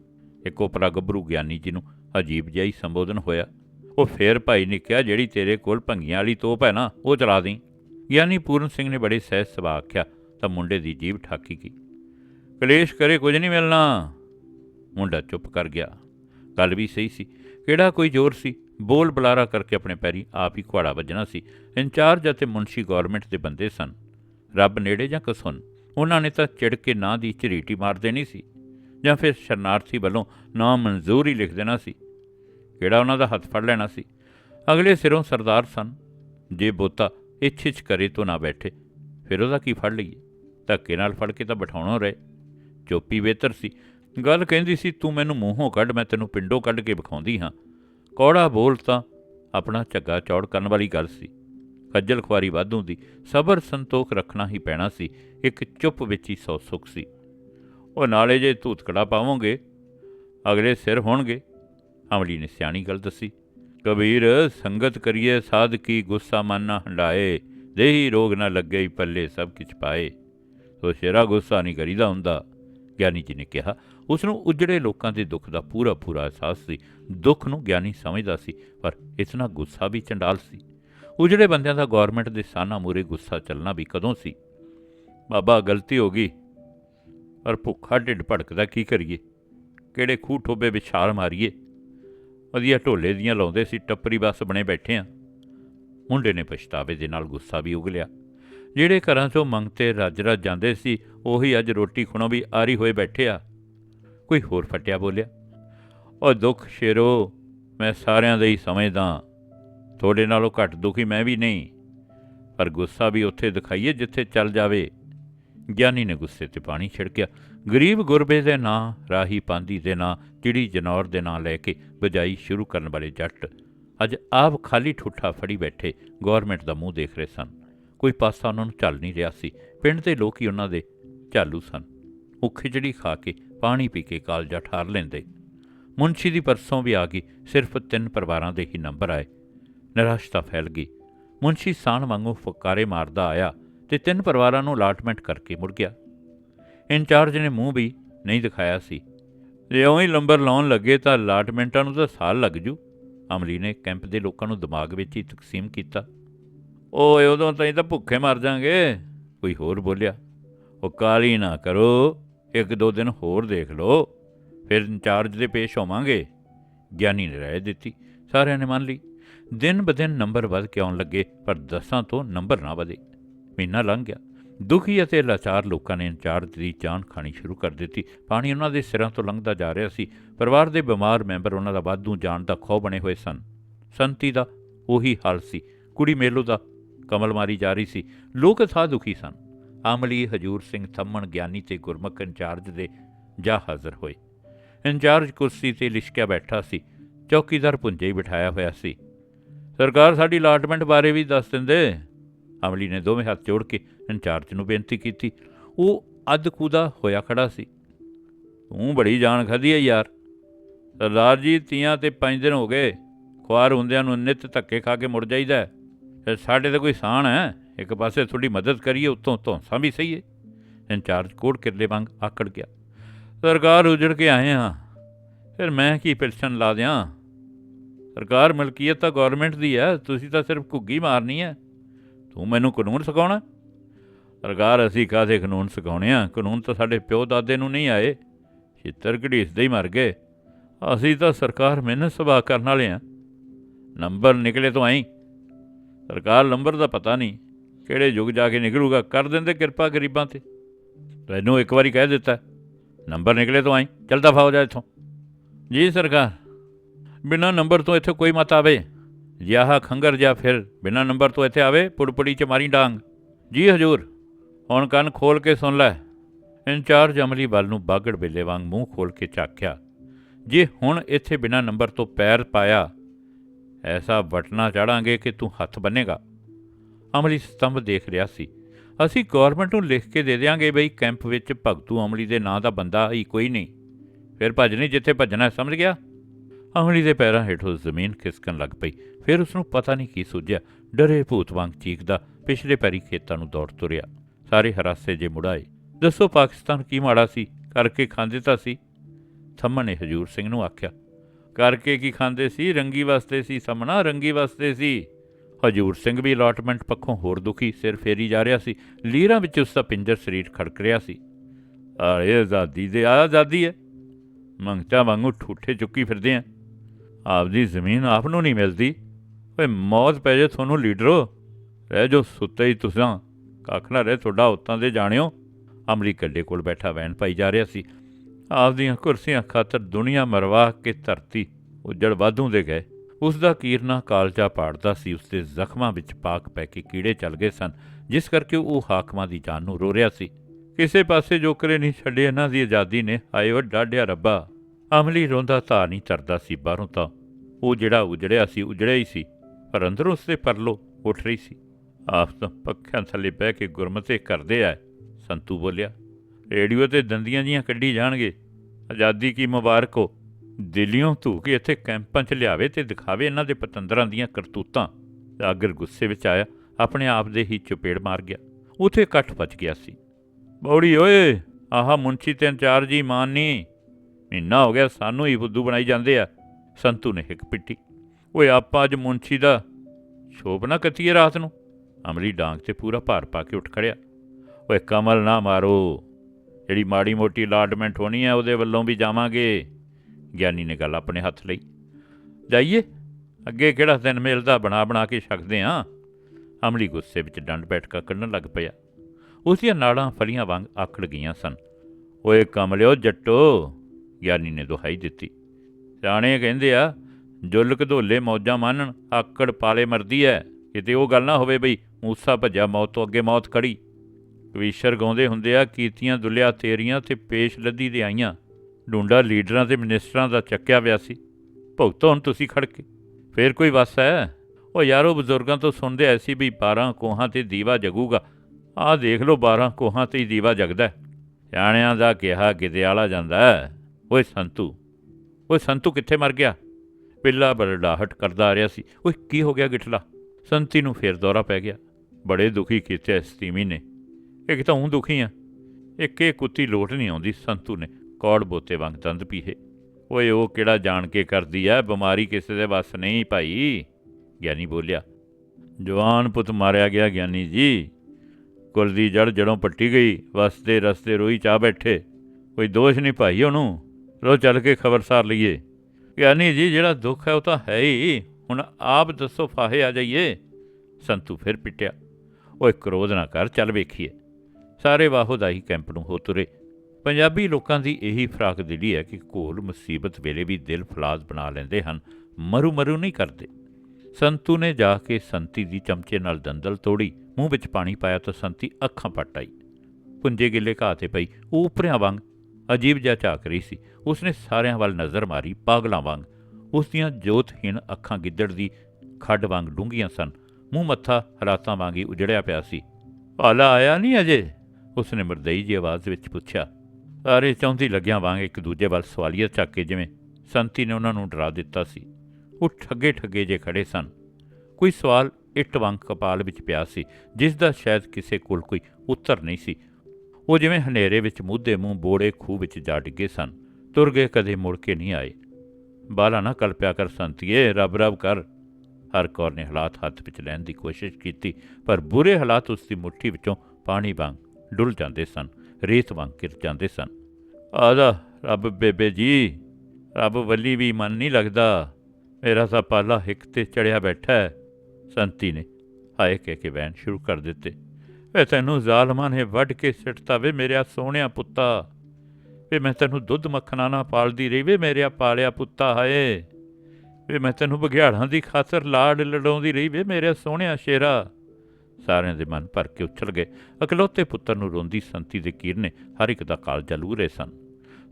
ਇੱਕ ਉਪਰਾ ਗੱਭਰੂ ਗਿਆਨੀ ਜੀ ਨੂੰ ਅਜੀਬ ਜਿਹਾ ਹੀ ਸੰਬੋਧਨ ਹੋਇਆ। ਉਹ ਫੇਰ ਭਾਈ ਨੇ ਕਿਹਾ, ਜਿਹੜੀ ਤੇਰੇ ਕੋਲ ਭੰਗੀਆਂ ਵਾਲੀ ਤੋਪ ਹੈ ਨਾ, ਉਹ ਚਲਾ ਦੇਂ ਗਿਆਨੀ ਪੂਰਨ ਸਿੰਘ ਨੇ ਬੜੇ ਸਹਿਜ ਸੁਭਾਅ ਆਖਿਆ, ਤਾਂ ਮੁੰਡੇ ਦੀ ਜੀਭ ਠਾਕੀ ਗਈ। ਕਲੇਸ਼ ਕਰੇ ਕੁਝ ਨਹੀਂ ਮਿਲਣਾ। ਮੁੰਡਾ ਚੁੱਪ ਕਰ ਗਿਆ। ਗੱਲ ਵੀ ਸਹੀ ਸੀ। ਕਿਹੜਾ ਕੋਈ ਜ਼ੋਰ ਸੀ? ਬੋਲ ਬੁਲਾਰਾ ਕਰਕੇ ਆਪਣੇ ਪੈਰੀ ਆਪ ਹੀ ਕੁਆੜਾ ਵੱਜਣਾ ਸੀ। ਇੰਚਾਰਜ ਅਤੇ ਮੁਨਸ਼ੀ ਗਵਰਨਮੈਂਟ ਦੇ ਬੰਦੇ ਸਨ। ਰੱਬ ਨੇੜੇ ਜਾਂ ਕਸੁਨ ਉਹਨਾਂ ਨੇ ਤਾਂ ਚਿੜ ਕੇ ਨਾਂ ਦੀ ਝਰੀਟੀ ਮਾਰ ਦੇਣੀ ਸੀ। ਜਾਂ ਫਿਰ ਸ਼ਰਨਾਰਥੀ ਵੱਲੋਂ ਨਾਂ ਮਨਜ਼ੂਰੀ ਲਿਖ ਦੇਣਾ ਸੀ। ਕਿਹੜਾ ਉਹਨਾਂ ਦਾ ਹੱਥ ਫੜ ਲੈਣਾ ਸੀ? ਅਗਲੇ ਸਿਰੋਂ ਸਰਦਾਰ ਸਨ। ਜੇ ਬੋਤਾ ਇੱਛਿਛ ਕਰੇ ਤੋਂ ਨਾ ਬੈਠੇ, ਫਿਰ ਉਹਦਾ ਕੀ ਫੜ ਲਈਏ? ਧੱਕੇ ਨਾਲ ਫੜ ਕੇ ਤਾਂ ਬਿਠਾਉਣੋਂ ਰਹੇ। ਚੋਪੀ ਬਿਹਤਰ ਸੀ। ਗੱਲ ਕਹਿੰਦੀ ਸੀ, ਤੂੰ ਮੈਨੂੰ ਮੂੰਹੋਂ ਕੱਢ, ਮੈਂ ਤੈਨੂੰ ਪਿੰਡੋਂ ਕੱਢ ਕੇ ਵਿਖਾਉਂਦੀ ਹਾਂ। ਕੌੜਾ ਬੋਲ ਤਾਂ ਆਪਣਾ ਝੱਗਾ ਚੌੜ ਕਰਨ ਵਾਲੀ ਗੱਲ ਸੀ। ਖੱਜਲ ਖੁਆਰੀ ਵਾਧੂ ਦੀ, ਸਬਰ ਸੰਤੋਖ ਰੱਖਣਾ ਹੀ ਪੈਣਾ ਸੀ। ਇੱਕ ਚੁੱਪ ਵਿੱਚ ਹੀ ਸੌ ਸੁੱਖ ਸੀ। ਉਹ ਨਾਲੇ ਜੇ ਧੂਤਕੜਾ ਪਾਵੋਗੇ, ਅਗਲੇ ਸਿਰ ਹੋਣਗੇ। ਅਮਲੀ ਨੇ ਸਿਆਣੀ ਗੱਲ ਦੱਸੀ। ਕਬੀਰ, ਸੰਗਤ ਕਰੀਏ ਸਾਧ ਕੀ ਗੁੱਸਾ ਮਨ ਨਾ ਹੰਡਾਏ ਦੇਹੀ ਰੋਗ ਨਾ ਲੱਗੇ ਈ ਪੱਲੇ ਸਭ ਕਿਛ ਪਾਏ। ਸੋ ਸ਼ੇਰਾ ਗੁੱਸਾ ਨਹੀਂ ਕਰੀਦਾ ਹੁੰਦਾ। ਗਿਆਨੀ ਜੀ ਨੇ ਕਿਹਾ ਉਸ ਨੂੰ ਉਜੜੇ ਲੋਕਾਂ ਦੇ ਦੁੱਖ ਦਾ ਪੂਰਾ ਪੂਰਾ ਅਹਿਸਾਸ ਸੀ। ਦੁੱਖ ਨੂੰ ਗਿਆਨੀ ਸਮਝਦਾ ਸੀ, ਪਰ ਇਤਨਾ ਗੁੱਸਾ ਵੀ ਚੰਡਾਲ ਸੀ। ਉਜੜੇ ਬੰਦਿਆਂ ਦਾ ਗਵਰਨਮੈਂਟ ਦੇ ਸਾਨਾ ਮੂਰੇ ਗੁੱਸਾ ਚੱਲਣਾ ਵੀ ਕਦੋਂ ਸੀ? ਬਾਬਾ, ਗਲਤੀ ਹੋ ਗਈ। ਪਰ ਭੁੱਖਾ ਢਿੱਡ ਭੜਕਦਾ ਕੀ ਕਰੀਏ? ਕਿਹੜੇ ਖੂਹ ਠੋਬੇ ਵਿੱਚ ਮਾਰੀਏ? ਵਧੀਆ ਢੋਲੇ ਦੀਆਂ ਲਾਉਂਦੇ ਸੀ, ਟੱਪਰੀ ਬੱਸ ਬਣੇ ਬੈਠੇ ਆ। ਮੁੰਡੇ ਨੇ ਪਛਤਾਵੇ ਦੇ ਨਾਲ ਗੁੱਸਾ ਵੀ ਉਗਲਿਆ ਜਿਹੜੇ ਘਰਾਂ 'ਚੋਂ ਮੰਗਤੇ ਰੱਜ ਰਾਜ ਜਾਂਦੇ ਸੀ, ਉਹੀ ਅੱਜ ਰੋਟੀ ਖੁਣੋਂ ਵੀ ਆਰੀ ਹੋਏ ਬੈਠੇ ਆ। ਕੋਈ ਹੋਰ ਫਟਿਆ ਬੋਲਿਆ ਉਹ ਦੁੱਖ ਸ਼ੇਰੋ, ਮੈਂ ਸਾਰਿਆਂ ਦਾ ਹੀ ਸਮਝਦਾ ਤੁਹਾਡੇ ਨਾਲੋਂ ਘੱਟ ਦੁਖੀ ਮੈਂ ਵੀ ਨਹੀਂ। ਪਰ ਗੁੱਸਾ ਵੀ ਉੱਥੇ ਦਿਖਾਈਏ ਜਿੱਥੇ ਚੱਲ ਜਾਵੇ। ਗਿਆਨੀ ਨੇ ਗੁੱਸੇ ਤੇ ਪਾਣੀ ਛਿੜਕਿਆ। ਗਰੀਬ ਗੁਰਬੇ ਦੇ ਨਾਂ ਰਾਹੀ ਪਾਂਦੀ ਦੇ ਨਾਂ, ਚਿੜੀ ਜਨੌਰ ਦੇ ਨਾਂ ਲੈ ਕੇ ਬਜਾਈ ਸ਼ੁਰੂ ਕਰਨ ਵਾਲੇ ਜੱਟ ਅੱਜ ਆਪ ਖਾਲੀ ਠੁੱਠਾ ਫੜੀ ਬੈਠੇ ਗਵਰਨਮੈਂਟ ਦਾ ਮੂੰਹ ਦੇਖ ਰਹੇ ਸਨ। ਕੋਈ ਪਾਸਾ ਉਹਨਾਂ ਨੂੰ ਚੱਲ ਨਹੀਂ ਰਿਹਾ ਸੀ। ਪਿੰਡ ਦੇ ਲੋਕ ਹੀ ਉਹਨਾਂ ਦੇ ਚਾਲੂ ਸਨ। ਉਹ ਖਿਚੜੀ ਖਾ ਕੇ ਪਾਣੀ ਪੀ ਕੇ ਕਾਲਜਾ ਠਾਰ ਲੈਂਦੇ। ਮੁੰਸ਼ੀ ਦੀ ਪਰਸੋਂ ਵੀ ਆ ਗਈ, ਸਿਰਫ ਤਿੰਨ ਪਰਿਵਾਰਾਂ ਦੇ ਹੀ ਨੰਬਰ ਆਏ। ਨਿਰਾਸ਼ਤਾ ਫੈਲ ਗਈ। ਮੁੰਸ਼ੀ ਸਾਨ ਵਾਂਗੂ ਫੁਕਾਰੇ ਮਾਰਦਾ ਆਇਆ ਤੇ ਤਿੰਨ ਪਰਿਵਾਰਾਂ ਨੂੰ ਅਲਾਟਮੈਂਟ ਕਰਕੇ ਮੁੜ ਗਿਆ। ਇੰਚਾਰਜ ਨੇ ਮੂੰਹ ਵੀ ਨਹੀਂ ਦਿਖਾਇਆ ਸੀ। ਜੇ ਉਹੀ ਲੰਬਰ ਲਾਉਣ ਲੱਗੇ ਤਾਂ ਅਲਾਟਮੈਂਟਾਂ ਨੂੰ ਤਾਂ ਸਾਲ ਲੱਗ ਜੂ। ਅਮਲੀ ਨੇ ਕੈਂਪ ਦੇ ਲੋਕਾਂ ਨੂੰ ਦਿਮਾਗ ਵਿੱਚ ਹੀ ਤਕਸੀਮ ਕੀਤਾ। ਓਏ, ਉਦੋਂ ਤਾਈਂ ਤਾਂ ਭੁੱਖੇ ਮਰ ਜਾਾਂਗੇ, ਕੋਈ ਹੋਰ ਬੋਲਿਆ। ਉਹ ਕਾਲੀ ਨਾ ਕਰੋ, ਇੱਕ ਦੋ ਦਿਨ ਹੋਰ ਦੇਖ ਲਓ, ਫਿਰ ਇੰਚਾਰਜ ਦੇ ਪੇਸ਼ ਹੋਵਾਂਗੇ। ਗਿਆਨੀ ਨੇ ਰਾਏ ਦਿੱਤੀ, ਸਾਰਿਆਂ ਨੇ ਮੰਨ ਲਈ। ਦਿਨ ਬਦਿਨ ਨੰਬਰ ਵੱਧ ਕੇ ਆਉਣ ਲੱਗੇ, ਪਰ ਦਸਾਂ ਤੋਂ ਨੰਬਰ ਨਾ ਵਧੇ। ਮਹੀਨਾ ਲੰਘ ਗਿਆ। ਦੁਖੀ ਅਤੇ ਲਾਚਾਰ ਲੋਕਾਂ ਨੇ ਇੰਚਾਰਜ ਦੀ ਜਾਨ ਖਾਣੀ ਸ਼ੁਰੂ ਕਰ ਦਿੱਤੀ। ਪਾਣੀ ਉਹਨਾਂ ਦੇ ਸਿਰਾਂ ਤੋਂ ਲੰਘਦਾ ਜਾ ਰਿਹਾ ਸੀ। ਪਰਿਵਾਰ ਦੇ ਬਿਮਾਰ ਮੈਂਬਰ ਉਹਨਾਂ ਦਾ ਵਾਧੂ ਜਾਣ ਦਾ ਖੌਅ ਬਣੇ ਹੋਏ ਸਨ। ਸੰਤੀ ਦਾ ਉਹੀ ਹਾਲ ਸੀ। ਕੁੜੀ ਮੇਲੋ ਦਾ ਕਮਲ ਮਾਰੀ ਜਾ ਰਹੀ ਸੀ। ਲੋਕ ਥਾ ਦੁਖੀ ਸਨ। ਆਮਲੀ ਹਜੂਰ ਸਿੰਘ ਥੰਮਣ ਗਿਆਨੀ ਤੇ ਗੁਰਮੁਖ ਇੰਚਾਰਜ ਦੇ ਜਾ ਹਾਜ਼ਰ ਹੋਏ। ਇੰਚਾਰਜ ਕੁਰਸੀ ਤੇ ਲਿਸ਼ਕਿਆ ਬੈਠਾ ਸੀ। ਚੌਕੀਦਾਰ ਪੁੰਜੇ ਹੀ ਬਿਠਾਇਆ ਹੋਇਆ ਸੀ। ਸਰਕਾਰ, ਸਾਡੀ ਅਲਾਟਮੈਂਟ ਬਾਰੇ ਵੀ ਦੱਸ ਦਿੰਦੇ। ਅਮਲੀ ਨੇ ਦੋਵੇਂ ਹੱਥ ਜੋੜ ਕੇ ਇੰਚਾਰਜ ਨੂੰ ਬੇਨਤੀ ਕੀਤੀ। ਉਹ ਅੱਧ ਕੂਦਾ ਹੋਇਆ ਖੜਾ ਸੀ। ਤੂੰ ਬੜੀ ਜਾਨ ਖਾਧੀ ਹੈ ਯਾਰ। ਸਰਦਾਰ ਜੀ ਤੀਆਂ ਤੇ ਪੰਜ ਦਿਨ ਹੋ ਗਏ। ਖੁਆਰ ਹੁੰਦਿਆਂ ਨੂੰ ਨਿਤ ਧੱਕੇ ਖਾ ਕੇ ਮੁੜ ਜਾਈਦਾ ਫਿਰ ਸਾਡੇ ਤੇ ਕੋਈ ਸਾਨ ਹੈ ਇੱਕ ਪਾਸੇ ਤੁਹਾਡੀ ਮਦਦ ਕਰੀਏ, ਉੱਤੋਂ ਧੌਂਸਾਂ ਵੀ ਸਹੀ ਹੈ ਇੰਚਾਰਜ ਕੋੜ ਕਿਰਲੇ ਵਾਂਗ ਆਕੜ ਗਿਆ। ਸਰਕਾਰ ਉਜੜ ਕੇ ਆਏ ਹਾਂ। ਫਿਰ ਮੈਂ ਕੀ ਪਿਲਸਨ ਲਾ ਦਿਆਂ? ਸਰਕਾਰ ਮਲਕੀਅਤ ਤਾਂ ਗਵਰਨਮੈਂਟ ਦੀ ਹੈ ਤੁਸੀਂ ਤਾਂ ਸਿਰਫ ਘੁੱਗੀ ਮਾਰਨੀ ਹੈ ਤੂੰ ਮੈਨੂੰ ਕਾਨੂੰਨ ਸਿਖਾਉਣਾ? ਸਰਕਾਰ ਅਸੀਂ ਕਾਹਦੇ ਕਾਨੂੰਨ ਸਿਖਾਉਣੇ ਆ? ਕਾਨੂੰਨ ਤਾਂ ਸਾਡੇ ਪਿਓ ਦਾਦੇ ਨੂੰ ਨਹੀਂ ਆਏ। ਛਿੱਤਰ ਘੜੀਸਦੇ ਹੀ ਮਰ ਗਏ। ਅਸੀਂ ਤਾਂ ਸਰਕਾਰ ਮਿਹਨਤ ਸੁਭਾ ਕਰਨ ਵਾਲੇ ਆ। ਨੰਬਰ ਨਿਕਲੇ ਤੋਂ ਆਈ ਸਰਕਾਰ ਨੰਬਰ ਦਾ ਪਤਾ ਨਹੀਂ। ਕਿਹੜੇ ਯੁੱਗ ਜਾ ਕੇ ਨਿਕਲੂਗਾ? ਕਰ ਦਿੰਦੇ ਕਿਰਪਾ ਗਰੀਬਾਂ ਤੇ। ਤੈਨੂੰ ਇੱਕ ਵਾਰੀ ਕਹਿ ਦਿੱਤਾ। ਨੰਬਰ ਨਿਕਲੇ ਤੋਂ ਆਈ ਚੱਲ ਦਫਾ ਹੋ ਜਾ ਇੱਥੋਂ। ਜੀ ਸਰਕਾਰ, ਬਿਨਾਂ ਨੰਬਰ ਤੋਂ ਇੱਥੇ ਕੋਈ ਮਤ ਆਵੇ। ਜੇ ਆਹ ਖੰਗਰ ਜਾਂ ਫਿਰ, ਬਿਨਾਂ ਨੰਬਰ ਤੋਂ ਇੱਥੇ ਆਵੇ, ਪੁੜਪੜੀ ਚ ਮਾਰੀ ਡਾਂਗ। ਜੀ ਹਜੂਰ, ਹੁਣ ਕੰਨ ਖੋਲ ਕੇ ਸੁਣ ਲੈ। ਇੰਚਾਰਜ ਅਮਲੀ ਵੱਲ ਨੂੰ ਬਾਗੜ ਬੇਲੇ ਵਾਂਗ ਮੂੰਹ ਖੋਲ ਕੇ ਝਾਕਿਆ ਜੇ ਹੁਣ ਇੱਥੇ ਬਿਨਾਂ ਨੰਬਰ ਤੋਂ ਪੈਰ ਪਾਇਆ, ਐਸਾ ਵਟਣਾ ਚਾੜਾਂਗੇ ਕਿ ਤੂੰ ਹੱਥ ਬੰਨੇਗਾ। ਅਮਲੀ ਸਤੰਭ ਦੇਖ ਰਿਹਾ ਸੀ। ਅਸੀਂ ਗਵਰਨਮੈਂਟ ਨੂੰ ਲਿਖ ਕੇ ਦੇ ਦਿਆਂਗੇ ਬਈ ਕੈਂਪ ਵਿੱਚ ਭਗਤੂ ਅਮਲੀ ਦੇ ਨਾਂ ਦਾ ਬੰਦਾ ਹੀ ਕੋਈ ਨਹੀਂ। ਫਿਰ ਭੱਜ ਨਹੀਂ ਜਿੱਥੇ ਭੱਜਣਾ ਸਮਝ ਗਿਆ? ਅਮਲੀ ਦੇ ਪੈਰਾਂ ਹੇਠੋਂ ਜ਼ਮੀਨ ਖਿਸਕਣ ਲੱਗ ਪਈ। ਫਿਰ ਉਸ ਨੂੰ ਪਤਾ ਨਹੀਂ ਕੀ ਸੁਝਿਆ। ਡਰੇ ਭੂਤ ਵਾਂਗ ਚੀਕਦਾ ਪਿਛਲੇ ਪੈਰੀ ਖੇਤਾਂ ਨੂੰ ਦੌੜ ਤੁਰਿਆ। ਸਾਰੇ ਹਰਾਸੇ ਜੇ ਮੁੜਾਏ ਦੱਸੋ ਪਾਕਿਸਤਾਨ ਕੀ ਮਾੜਾ ਸੀ? ਕਰਕੇ ਖਾਂਦੇ ਤਾਂ ਸੀ? ਥੰਮਣ ਨੇ ਹਜੂਰ ਸਿੰਘ ਨੂੰ ਆਖਿਆ, ਕਰਕੇ ਕੀ ਖਾਂਦੇ ਸੀ? ਰੰਗੀ ਵਾਸਤੇ ਸੀ ਸਮਣਾ ਰੰਗੀ ਵਾਸਤੇ ਸੀ। ਹਜੂਰ ਸਿੰਘ ਵੀ ਅਲਾਟਮੈਂਟ ਪੱਖੋਂ ਹੋਰ ਦੁਖੀ ਸਿਰ ਫੇਰੀ ਜਾ ਰਿਹਾ ਸੀ। ਲੀਰਾਂ ਵਿੱਚ ਉਸ ਦਾ ਪਿੰਜਰ ਸਰੀਰ ਖੜਕ ਰਿਹਾ ਸੀ। ਆਏ ਇਹ ਆਜ਼ਾਦੀ ਦੇ ਆ ਆਜ਼ਾਦੀ ਹੈ। ਮੰਗਤਾ ਵਾਂਗੂ ਠੂਠੇ ਚੁੱਕੀ ਫਿਰਦੇ ਆ। ਆਪਦੀ ਜ਼ਮੀਨ ਆਪ ਨੂੰ ਨਹੀਂ ਮਿਲਦੀ। ਓਏ, ਮੌਤ ਪੈ ਜੇ ਤੁਹਾਨੂੰ ਲੀਡਰੋ। ਰਹਿ ਜੋ ਸੁੱਤੇ ਹੀ ਤੁਸਾਂ। ਕੱਖ ਨਾ ਰਹਿ ਤੁਹਾਡਾ ਉਤਾਂ ਦੇ ਜਾਣਿਓ। ਅਮਰੀ ਕੱਡੇ ਕੋਲ ਬੈਠਾ ਵੈਨ ਪਾਈ ਜਾ ਰਿਹਾ ਸੀ। ਆਪਦੀਆਂ ਕੁਰਸੀਆਂ ਖਾਤਰ ਦੁਨੀਆ ਮਰਵਾ ਕੇ ਧਰਤੀ ਉਜੜ ਵਾਧੂ ਦੇ ਗਏ। ਉਸ ਦਾ ਕੀਰਨਾ ਕਾਲਜਾ ਪਾੜਦਾ ਸੀ। ਉਸ ਦੇ ਜ਼ਖਮਾਂ ਵਿੱਚ ਪਾਕ ਪੈ ਕੇ ਕੀੜੇ ਚੱਲ ਗਏ ਸਨ, ਜਿਸ ਕਰਕੇ ਉਹ ਹਾਕਮਾਂ ਦੀ ਜਾਨ ਨੂੰ ਰੋ ਰਿਹਾ ਸੀ। ਕਿਸੇ ਪਾਸੇ ਜੋਕਰੇ ਨਹੀਂ ਛੱਡੇ ਇਹਨਾਂ ਦੀ ਆਜ਼ਾਦੀ ਨੇ। ਹਾਏ ਉਹ ਡਾਢਿਆ ਰੱਬਾ। ਅਮਲੀ ਰੋਂਦਾ ਧਾ ਨਹੀਂ ਤਰਦਾ ਸੀ ਬਾਹਰੋਂ ਤਾਂ। ਉਹ ਜਿਹੜਾ ਉਜੜਿਆ ਸੀ, ਉਜੜਿਆ ਹੀ ਸੀ, ਪਰ ਅੰਦਰੋਂ ਉਸਦੇ ਪਰਲੋ ਉੱਠ ਰਹੀ ਸੀ। ਆਪ ਤਾਂ ਪੱਖਿਆਂ ਥੱਲੇ ਬਹਿ ਕੇ ਗੁਰਮਤੇ ਕਰਦੇ ਆ ਸੰਤੂ ਬੋਲਿਆ, ਰੇਡੀਓ ਤੇ ਦੰਦੀਆਂ ਜੀਆਂ ਕੱਢੀ ਜਾਣਗੇ। ਆਜ਼ਾਦੀ ਕੀ ਮੁਬਾਰਕ ਹੋ। ਦਿੱਲੀੋਂ ਧੂ ਕੇ ਇੱਥੇ ਕੈਂਪਾਂ 'ਚ ਲਿਆਵੇ ਤੇ ਦਿਖਾਵੇ ਇਹਨਾਂ ਦੇ ਪਤੰਦਰਾਂ ਦੀਆਂ ਕਰਤੂਤਾਂ। ਜਾਗਰ ਗੁੱਸੇ ਵਿੱਚ ਆਇਆ, ਆਪਣੇ ਆਪ ਦੇ ਹੀ ਚਪੇੜ ਮਾਰ ਗਿਆ। ਉਥੇ ਇਕੱਠ ਪਚ ਗਿਆ ਸੀ। ਬੌੜੀ ਓਏ, ਆਹ ਮੁੰਚੀ ਤੇ ਇੰਚਾਰਜ ਜੀ ਮਾਨ ਨਹੀਂ ਮਹੀਨਾ ਹੋ ਗਿਆ, ਸਾਨੂੰ ਹੀ ਬੁੱਧੂ ਬਣਾਈ ਜਾਂਦੇ ਆ। ਸੰਤੂ ਨੇ ਹਿੱਕ ਪਿੱਟੀ। ਓਏ, ਆਪਾਂ ਅੱਜ ਮੁੰਚੀ ਦਾ ਸ਼ੋਭ ਨਾ ਕੱਤੀਏ ਰਾਤ ਨੂੰ। ਅਮਲੀ ਡਾਂਗ ਤੇ ਪੂਰਾ ਭਾਰ ਪਾ ਕੇ ਉੱਠ ਖੜਿਆ। ਓਏ, ਕਮਲ ਨਾ ਮਾਰੋ। ਜਿਹੜੀ ਮਾੜੀ ਮੋਟੀ ਅਲਾਟਮੈਂਟ ਹੋਣੀ ਹੈ ਉਹਦੇ ਵੱਲੋਂ ਵੀ ਜਾਵਾਂਗੇ। ਗਿਆਨੀ ਨੇ ਗੱਲ ਆਪਣੇ ਹੱਥ ਲਈ। ਜਾਈਏ। ਅੱਗੇ ਕਿਹੜਾ ਦਿਨ ਮਿਲਦਾ ਬਣਾ ਬਣਾ ਕੇ ਛਕਦੇ ਆਂ? ਅਮਲੀ ਗੁੱਸੇ ਵਿੱਚ ਡੰਡ ਬੈਠਕਾ ਕੱਢਣ ਲੱਗ ਪਿਆ। ਉਸ ਦੀਆਂ ਨਾੜਾਂ ਫਲੀਆਂ ਵਾਂਗ ਆਕੜ ਗਈਆਂ ਸਨ। ਓਏ, ਕਮਲਿਓ, ਜੱਟੋ। ਗਿਆਨੀ ਨੇ ਦੁਹਾਈ ਦਿੱਤੀ। ਸਿਆਣੇ ਕਹਿੰਦੇ ਆ, ਜੁੱਲ ਕਧੋਲੇ ਮੌਜਾਂ ਮੰਨਣ, ਆਕੜ ਪਾਲੇ ਮਰਦੀ ਐ। ਕਿਤੇ ਉਹ ਗੱਲ ਨਾ ਹੋਵੇ ਬਈ, ਮੂਸਾ ਭੱਜਾ ਮੌਤ ਤੋਂ ਅੱਗੇ ਮੌਤ ਖੜੀ। ਕਵੀਸ਼ਰ ਗਾਉਂਦੇ ਹੁੰਦੇ ਆ, ਕੀਤੀਆਂ ਦੁੱਲਿਆ ਤੇਰੀਆਂ ਤੇ ਪੇਸ਼ ਲੱਦੀ ਦੇ ਆਈਆਂ। ਡੂੰਡਾ ਲੀਡਰਾਂ ਤੇ ਮਿਨਿਸਟਰਾਂ ਦਾ ਚੱਕਿਆ ਪਿਆ ਸੀ। ਭੁਗਤੋ ਹੁਣ ਤੁਸੀਂ ਖੜ ਕੇ ਫੇਰ ਕੋਈ ਵਸ ਹੈ ਉਹ ਯਾਰੋ ਬਜ਼ੁਰਗਾਂ ਤੋਂ ਸੁਣਦੇ ਐ ਸੀ ਵੀ 12 ਕੋਹਾਂ ਤੇ ਦੀਵਾ ਜਗੂਗਾ। ਆਹ ਦੇਖ ਲਓ 12 ਕੋਹਾਂ ਤੇ ਹੀ ਦੀਵਾ ਜਗਦਾ ਸਿਆਣਿਆਂ ਦਾ ਕਿਹਾ, ਕਿਤੇ ਆਲਾ ਜਾਂਦਾ ਓਏ ਸੰਤੂ ਓਏ ਸੰਤੂ ਕਿੱਥੇ ਮਰ ਗਿਆ? ਪਿੱਲਾ ਬਰਡਾਹਟ ਕਰਦਾ ਆ ਰਿਹਾ ਸੀ। ਓਏ ਕੀ ਹੋ ਗਿਆ ਗਿਠਲਾ? ਸੰਤੀ ਨੂੰ ਫੇਰ ਦੌਰਾ ਪੈ ਗਿਆ। ਬੜੇ ਦੁਖੀ ਕੀਤੇ ਇਸ ਤੀਮੀ ਨੇ। ਇੱਕ ਤਾਂ ਹੂੰ ਦੁਖੀ ਆ। ਇੱਕ ਇਹ ਕੁੱਤੀ ਲੋਟ ਨਹੀਂ ਆਉਂਦੀ ਸੰਤੂ ਨੇ। ਕੌੜ ਬੋਤੇ ਵਾਂਗ ਦੰਦ ਪੀਹੇ। ਓਏ ਉਹ ਕਿਹੜਾ ਜਾਣ ਕੇ ਕਰਦੀ ਐ ਬਿਮਾਰੀ ਕਿਸੇ ਦੇ ਵੱਸ ਨਹੀਂ ਭਾਈ। ਗਿਆਨੀ ਬੋਲਿਆ, ਜਵਾਨ ਪੁੱਤ ਮਾਰਿਆ ਗਿਆ ਗਿਆਨੀ ਜੀ। ਕੁਲ ਦੀ ਜੜ ਜੜੋਂ ਪੱਟੀ ਗਈ। ਵਸਦੇ ਰਸਤੇ ਰੋਈ ਚਾ ਬੈਠੇ। ਕੋਈ ਦੋਸ਼ ਨਹੀਂ ਭਾਈ ਉਹਨੂੰ? ਲੋ ਚੱਲ ਕੇ ਖਬਰਸਾਰ ਲਈਏ। ਗਿਆਨੀ ਜੀ, ਜਿਹੜਾ ਦੁੱਖ ਹੈ ਉਹ ਤਾਂ ਹੈ ਹੀ। ਹੁਣ ਆਪ ਦੱਸੋ, ਫਾਹੇ ਆ ਜਾਈਏ। ਸੰਤੂ ਫਿਰ ਪਿੱਟਿਆ। ਓਏ ਕ੍ਰੋਧ ਨਾ ਕਰ, ਚੱਲ ਵੇਖੀਏ। ਸਾਰੇ ਵਾਹੋਦਾਈ ਕੈਂਪ ਨੂੰ ਹੋ ਤੁਰੇ। ਪੰਜਾਬੀ ਲੋਕਾਂ ਦੀ ਇਹੀ ਫਰਾਕ ਦਿਲੀ ਹੈ ਕਿ ਘੋਲ ਮੁਸੀਬਤ ਵੇਲੇ ਵੀ ਦਿਲ ਫਲਾਦ ਬਣਾ ਲੈਂਦੇ ਹਨ। ਮਰੂ ਮਰੂ ਨਹੀਂ ਕਰਦੇ। ਸੰਤੂ ਨੇ ਜਾ ਕੇ ਸੰਤੀ ਦੀ ਚਮਚੇ ਨਾਲ ਦੰਦਲ ਤੋੜੀ। ਮੂੰਹ ਵਿੱਚ ਪਾਣੀ ਪਾਇਆ ਤਾਂ ਸੰਤੀ ਅੱਖਾਂ ਪੱਟ ਆਈ। ਪੁੰਜੇ ਗਿੱਲੇ ਘਾਹ ਤੇ ਪਈ। ਉਹ ਉਪਰਿਆਂ ਵਾਂਗ ਅਜੀਬ ਜਿਹਾ ਝਾਕ ਰਹੀ ਸੀ। ਉਸਨੇ ਸਾਰਿਆਂ ਵੱਲ ਨਜ਼ਰ ਮਾਰੀ ਪਾਗਲਾਂ ਵਾਂਗ। ਉਸ ਦੀਆਂ ਜੋਤਹੀਣ ਅੱਖਾਂ ਗਿੱਦੜ ਦੀ ਖੱਡ ਵਾਂਗ ਡੂੰਘੀਆਂ ਸਨ। ਮੂੰਹ ਮੱਥਾ ਰਾਤਾਂ ਹੀ ਉਜੜਿਆ ਪਿਆ ਸੀ। ਭਾਲਾ ਆਇਆ ਨਹੀਂ ਅਜੇ? ਉਸਨੇ ਮਰਦਈ ਜੀ ਆਵਾਜ਼ ਵਿੱਚ ਪੁੱਛਿਆ। ਸਾਰੇ ਚੌਂਦੀ ਲੱਗਿਆਂ ਵਾਂਗ ਇੱਕ ਦੂਜੇ ਵੱਲ ਸਵਾਲੀਆ ਚੱਕ ਕੇ ਜਿਵੇਂ ਸੰਤੀ ਨੇ ਉਹਨਾਂ ਨੂੰ ਡਰਾ ਦਿੱਤਾ ਸੀ। ਉਹ ਠੱਗੇ ਠੱਗੇ ਜੇ ਖੜੇ ਸਨ। ਕੋਈ ਸਵਾਲ ਇੱਟ ਵਾਂਗ ਕਪਾਲ ਵਿੱਚ ਪਿਆ ਸੀ, ਜਿਸ ਦਾ ਸ਼ਾਇਦ ਕਿਸੇ ਕੋਲ ਕੋਈ ਉੱਤਰ ਨਹੀਂ ਸੀ। ਉਹ ਜਿਵੇਂ ਹਨੇਰੇ ਵਿੱਚ ਮੁੱਦੇ ਮੂੰਹ ਬੋੜੇ ਖੂਹ ਵਿੱਚ ਜਾ ਡਿੱਗੇ ਸਨ। ਤੁਰ ਗਏ ਕਦੇ ਮੁੜ ਕੇ ਨਹੀਂ ਆਏ। ਬਾਲਾ ਨਾ ਕਲਪਿਆ ਕਰ ਸੰਤੀਏ, ਰੱਬ ਰੱਬ ਕਰ। ਹਰ ਕੌਰ ਨੇ ਹਾਲਾਤ ਹੱਥ ਵਿੱਚ ਲੈਣ ਦੀ ਕੋਸ਼ਿਸ਼ ਕੀਤੀ, ਪਰ ਬੁਰੇ ਹਾਲਾਤ ਉਸ ਦੀ ਮੁੱਠੀ ਵਿੱਚੋਂ ਪਾਣੀ ਵਾਂਗ ਡੁੱਲ ਜਾਂਦੇ ਸਨ, ਰੇਤ ਵਾਂਗ ਗਿਰ ਜਾਂਦੇ ਸਨ। ਆਦਾ ਰੱਬ ਬੇਬੇ ਜੀ, ਰੱਬ ਵੱਲੀ ਵੀ ਮਨ ਨਹੀਂ ਲੱਗਦਾ। ਮੇਰਾ ਤਾਂ ਪਾਲਾ ਹਿੱਕ ਤੇ ਚੜਿਆ ਬੈਠਾ ਹੈ। ਸੰਤੀ ਨੇ ਹਾਏ ਕਹਿ ਕੇ ਵੈਨ ਸ਼ੁਰੂ ਕਰ ਦਿੱਤੇ। ਵੇ ਤੈਨੂੰ ਜ਼ਾਲਮਾਂ ਨੇ ਵੱਢ ਕੇ ਸਿੱਟਤਾ ਵੇ ਮੇਰਿਆ ਸੋਹਣਿਆ ਪੁੱਤਾ। ਵੇ ਮੈਂ ਤੈਨੂੰ ਦੁੱਧ ਮੱਖਣਾ ਨਾ ਪਾਲਦੀ ਰਹੀ, ਵੇ ਮੇਰਿਆ ਪਾਲਿਆ ਪੁੱਤਾ ਹਾਏ। ਵੇ ਮੈਂ ਤੈਨੂੰ ਬਘਿਆੜਾਂ ਦੀ ਖਾਤਰ ਲਾੜ ਲੜਾਉਂਦੀ ਰਹੀ, ਵੇ ਮੇਰਿਆ ਸੋਹਣਿਆ ਸ਼ੇਰਾ। ਸਾਰਿਆਂ ਦੇ ਮਨ ਭਰ ਕੇ ਉੱਛਲ ਗਏ। ਅਕਲੌਤੇ ਪੁੱਤਰ ਨੂੰ ਰੋਂਦੀ ਸੰਤੀ ਦੇ ਕੀਰਨੇ ਹਰ ਇੱਕ ਦਾ ਕਾਲਜਾ ਲੂ ਰਹੇ ਸਨ।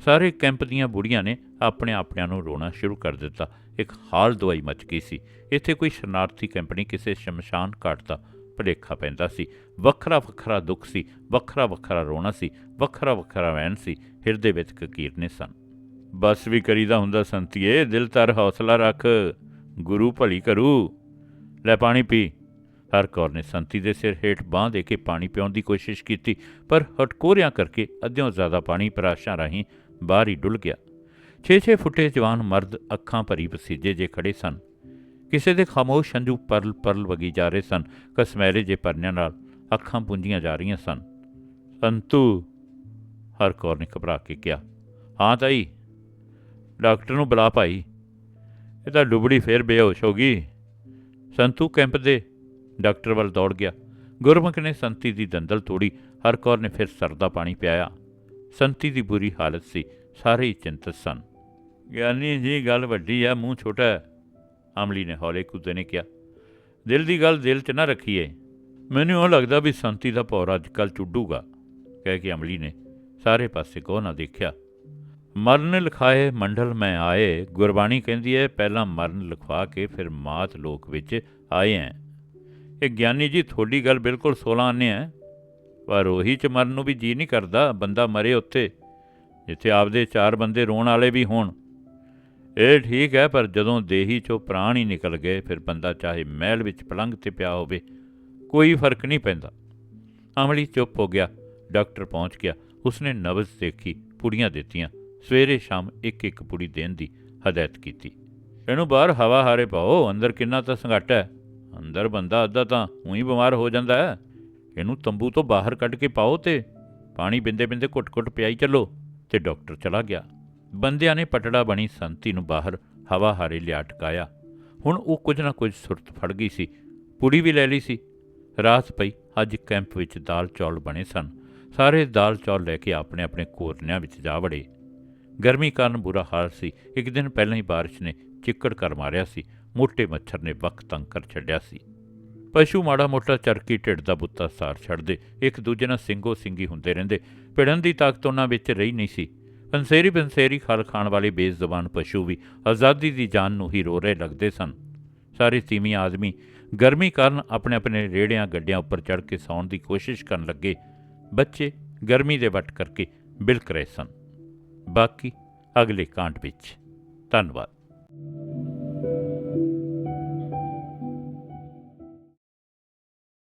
ਸਾਰੇ ਕੈਂਪ ਦੀਆਂ ਬੁੜੀਆਂ ਨੇ ਆਪਣੇ ਆਪਣਿਆਂ ਨੂੰ ਰੋਣਾ ਸ਼ੁਰੂ ਕਰ ਦਿੱਤਾ। ਇੱਕ ਹਾਲ ਦਵਾਈ ਮਚ ਗਈ ਸੀ। ਇੱਥੇ ਕੋਈ ਸ਼ਰਨਾਰਥੀ ਕੰਪਨੀ ਕਿਸੇ ਸ਼ਮਸ਼ਾਨ ਘਾਟ ਦਾ ਭਲੇਖਾ ਪੈਂਦਾ ਸੀ। ਵੱਖਰਾ ਵੱਖਰਾ ਦੁੱਖ ਸੀ, ਵੱਖਰਾ ਵੱਖਰਾ ਰੋਣਾ ਸੀ, ਵੱਖਰਾ ਵੱਖਰਾ ਵੈਣ ਸੀ, ਹਿਰਦੇ ਵਿੱਚ ਕਕੀਰਨੇ ਸਨ। ਬਸ ਵੀ ਕਰੀਦਾ ਹੁੰਦਾ ਸੰਤੀਏ, ਦਿਲ ਤਰ ਹੌਸਲਾ ਰੱਖ, ਗੁਰੂ ਭਲੀ ਕਰੂ। ਲੈ ਪਾਣੀ ਪੀ। ਹਰ ਕੌਰ ਨੇ ਸੰਤੀ ਦੇ ਸਿਰ ਹੇਠ ਬਾਂਹ ਦੇ ਕੇ ਪਾਣੀ ਪਿਉਣ ਦੀ ਕੋਸ਼ਿਸ਼ ਕੀਤੀ, ਪਰ ਹਟਕੋਰਿਆਂ ਕਰਕੇ ਅੱਧਿਓਂ ਜ਼ਿਆਦਾ ਪਾਣੀ ਪਰਾਸ਼ਾਂ ਰਾਹੀਂ ਬਾਹਰ ਹੀ ਡੁੱਲ ਗਿਆ। 6-6 ਫੁੱਟੇ ਜਵਾਨ ਮਰਦ ਅੱਖਾਂ ਭਰੀ ਪਸੀਜੇ ਜੇ ਖੜੇ ਸਨ। ਕਿਸੇ ਦੇ ਖਾਮੋਸ਼ ਹੰਝੂ ਪਰਲ ਪਰਲ ਵਗੀ ਜਾ ਰਹੇ ਸਨ, ਕਸਮੈਰੇ ਜੇ ਪਰਨਿਆਂ ਨਾਲ ਅੱਖਾਂ ਪੁੰਜੀਆਂ ਜਾ ਰਹੀਆਂ ਸਨ। ਸੰਤੂ ਹਰ ਕੌਰ ਨੇ ਘਬਰਾ ਕੇ ਕਿਹਾ, ਹਾਂ ਤਾਈ, ਡਾਕਟਰ ਨੂੰ ਬੁਲਾ ਭਾਈ। ਇਹ ਤਾਂ ਡੁਬੜੀ ਫੇਰ ਬੇਹੋਸ਼ ਹੋ ਗਈ। ਸੰਤੂ ਕੈਂਪ ਦੇ ਡਾਕਟਰ ਵੱਲ ਦੌੜ ਗਿਆ। ਗੁਰਮੁਖ ਨੇ ਸੰਤੀ ਦੀ ਦੰਦਲ ਤੋੜੀ। ਹਰ ਕੌਰ ਨੇ ਫਿਰ ਸਰ ਦਾ ਪਾਣੀ ਪਿਆਇਆ। ਸੰਤੀ ਦੀ ਬੁਰੀ ਹਾਲਤ ਸੀ। ਸਾਰੇ ਹੀ ਚਿੰਤਤ ਸਨ। ਗਿਆਨੀ ਜੀ, ਗੱਲ ਵੱਡੀ ਆ, ਮੂੰਹ ਛੋਟਾ ਹੈ ਅਮਲੀ ਨੇ ਹੌਲੇ ਕੁੱਤੇ ਨੇ ਕਿਹਾ, ਦਿਲ ਦੀ ਗੱਲ ਦਿਲ 'ਚ ਨਾ ਰੱਖੀਏ। ਮੈਨੂੰ ਉਹ ਲੱਗਦਾ ਵੀ ਸੰਤੀ ਦਾ ਪੌਰ ਅੱਜ ਕੱਲ ਚੁੱਡੂਗਾ, ਕਹਿ ਕੇ ਅਮਲੀ ਨੇ ਸਾਰੇ ਪਾਸੇ ਕੋ ਨਾ ਦੇਖਿਆ। ਮਰਨ ਲਿਖਾਏ ਮੰਡਲ ਮੈਂ ਆਏ, ਗੁਰਬਾਣੀ ਕਹਿੰਦੀ ਹੈ ਪਹਿਲਾਂ ਮਰਨ ਲਿਖਵਾ ਕੇ ਫਿਰ ਮਾਤ ਲੋਕ ਵਿੱਚ ਆਏ ਐ। ਇਹ ਗਿਆਨੀ ਜੀ ਤੁਹਾਡੀ ਗੱਲ ਬਿਲਕੁਲ 16 ਆਨੇ ਹੈ ਪਰ ਉਹੀ ਚ ਮਰਨ ਨੂੰ ਵੀ ਜੀ ਨਹੀਂ ਕਰਦਾ, ਬੰਦਾ ਮਰੇ ਉੱਥੇ, ਜਿੱਥੇ ਆਪਦੇ ਚਾਰ ਬੰਦੇ ਰੋਣ ਵਾਲੇ ਵੀ ਹੋਣ। ਇਹ ਠੀਕ ਹੈ, ਪਰ ਜਦੋਂ ਦੇਹੀ ਚੋਂ ਪ੍ਰਾਣ ਹੀ ਨਿਕਲ ਗਏ, ਫਿਰ ਬੰਦਾ ਚਾਹੇ ਮਹਿਲ ਵਿੱਚ ਪਲੰਘ ਤੇ ਪਿਆ ਹੋਵੇ, ਕੋਈ ਫ਼ਰਕ ਨਹੀਂ ਪੈਂਦਾ। ਅਮਲੀ ਚੁੱਪ ਹੋ ਗਿਆ, ਡਾਕਟਰ ਪਹੁੰਚ ਗਿਆ। ਉਸਨੇ ਨਬਜ਼ ਦੇਖੀ ਪੁੜੀਆਂ ਦਿੱਤੀਆਂ। ਸਵੇਰੇ ਸ਼ਾਮ ਇੱਕ ਇੱਕ ਪੁੜੀ ਦੇਣ ਦੀ ਹਦਾਇਤ ਕੀਤੀ। ਇਹਨੂੰ ਬਾਹਰ ਹਵਾ ਹਾਰੇ ਪਾਓ, ਅੰਦਰ ਕਿੰਨਾ ਤਾਂ ਸੰਘਾਟਾ ਹੈ। ਅੰਦਰ ਬੰਦਾ ਅੱਧਾ ਤਾਂ ਉਹੀ ਬਿਮਾਰ ਹੋ ਜਾਂਦਾ ਹੈ। ਇਹਨੂੰ ਤੰਬੂ ਤੋਂ ਬਾਹਰ ਕੱਢ ਕੇ ਪਾਓ ਤੇ ਪਾਣੀ ਬਿੰਦੇ ਬਿੰਦੇ ਘੁੱਟ-ਘੁੱਟ ਪਿਆਈ ਚੱਲੋ ਤੇ ਡਾਕਟਰ ਚਲਾ ਗਿਆ। ਬੰਦਿਆਂ ਨੇ ਪਟੜਾ ਬਣੀ ਸੰਤੀ ਨੂੰ ਬਾਹਰ ਹਵਾ ਹਾਰੇ ਲਿਆ ਟਕਾਇਆ। ਹੁਣ ਉਹ ਕੁਝ ਨਾ ਕੁਝ ਸੁਰਤ ਫੜ ਗਈ ਸੀ। ਪੁੜੀ ਵੀ ਲੈ ਲਈ ਸੀ। ਰਾਤ ਪਈ, ਅੱਜ ਕੈਂਪ ਵਿੱਚ ਦਾਲ ਚੌਲ ਬਣੇ ਸਨ। ਸਾਰੇ ਦਾਲ ਚੌਲ ਲੈ ਕੇ ਆਪਣੇ ਆਪਣੇ ਕੋਰਨਿਆਂ ਵਿੱਚ ਜਾ ਵੜੇ। ਗਰਮੀ ਕਾਰਨ ਬੁਰਾ ਹਾਲ ਸੀ। ਇੱਕ ਦਿਨ ਪਹਿਲਾਂ ਹੀ ਬਾਰਿਸ਼ ਨੇ ਚਿੱਕੜ ਕਰ ਮਾਰਿਆ ਸੀ। ਮੋٹے ਮੱਛਰ ਨੇ ਵਕਤ ਤੰਗ ਕਰ ਛੱਡਿਆ ਸੀ। ਪਸ਼ੂ ਮਾੜਾ ਮੋਟਾ ਚਰਕੀ ਢਿੱਡ ਦਾ ਬੁੱਤਾ ਸਾਰ ਛੱਡਦੇ, ਇੱਕ ਦੂਜੇ ਨਾਲ ਸਿੰਘੋ ਸਿੰਘੀ ਹੁੰਦੇ ਰਹਿੰਦੇ। ਭਿੜਨ ਦੀ ਤਾਕਤ ਉਹਨਾਂ ਵਿੱਚ ਰਹੀ ਨਹੀਂ ਸੀ। ਪੰਸੇਰੀ ਪੰਸੇਰੀ ਖਲ ਖਾਣ ਵਾਲੇ ਬੇਜ਼ਬਾਨ ਪਸ਼ੂ ਵੀ ਆਜ਼ਾਦੀ ਦੀ ਜਾਨ ਨੂੰ ਹੀ ਰੋ ਰਹੇ ਲੱਗਦੇ ਸਨ। ਸਾਰੇ ਤੀਵੀਂ ਆਦਮੀ ਗਰਮੀ ਕਾਰਨ ਆਪਣੇ ਆਪਣੇ ਰੇੜਿਆਂ ਗੱਡਿਆਂ ਉੱਪਰ ਚੜ੍ਹ ਕੇ ਸੌਣ ਦੀ ਕੋਸ਼ਿਸ਼ ਕਰਨ ਲੱਗੇ। ਬੱਚੇ ਗਰਮੀ ਦੇ ਵੱਟ ਕਰਕੇ ਬਿਲਕ ਰਹੇ ਸਨ। ਬਾਕੀ ਅਗਲੇ ਕਾਂਡ ਵਿੱਚ। ਧੰਨਵਾਦ।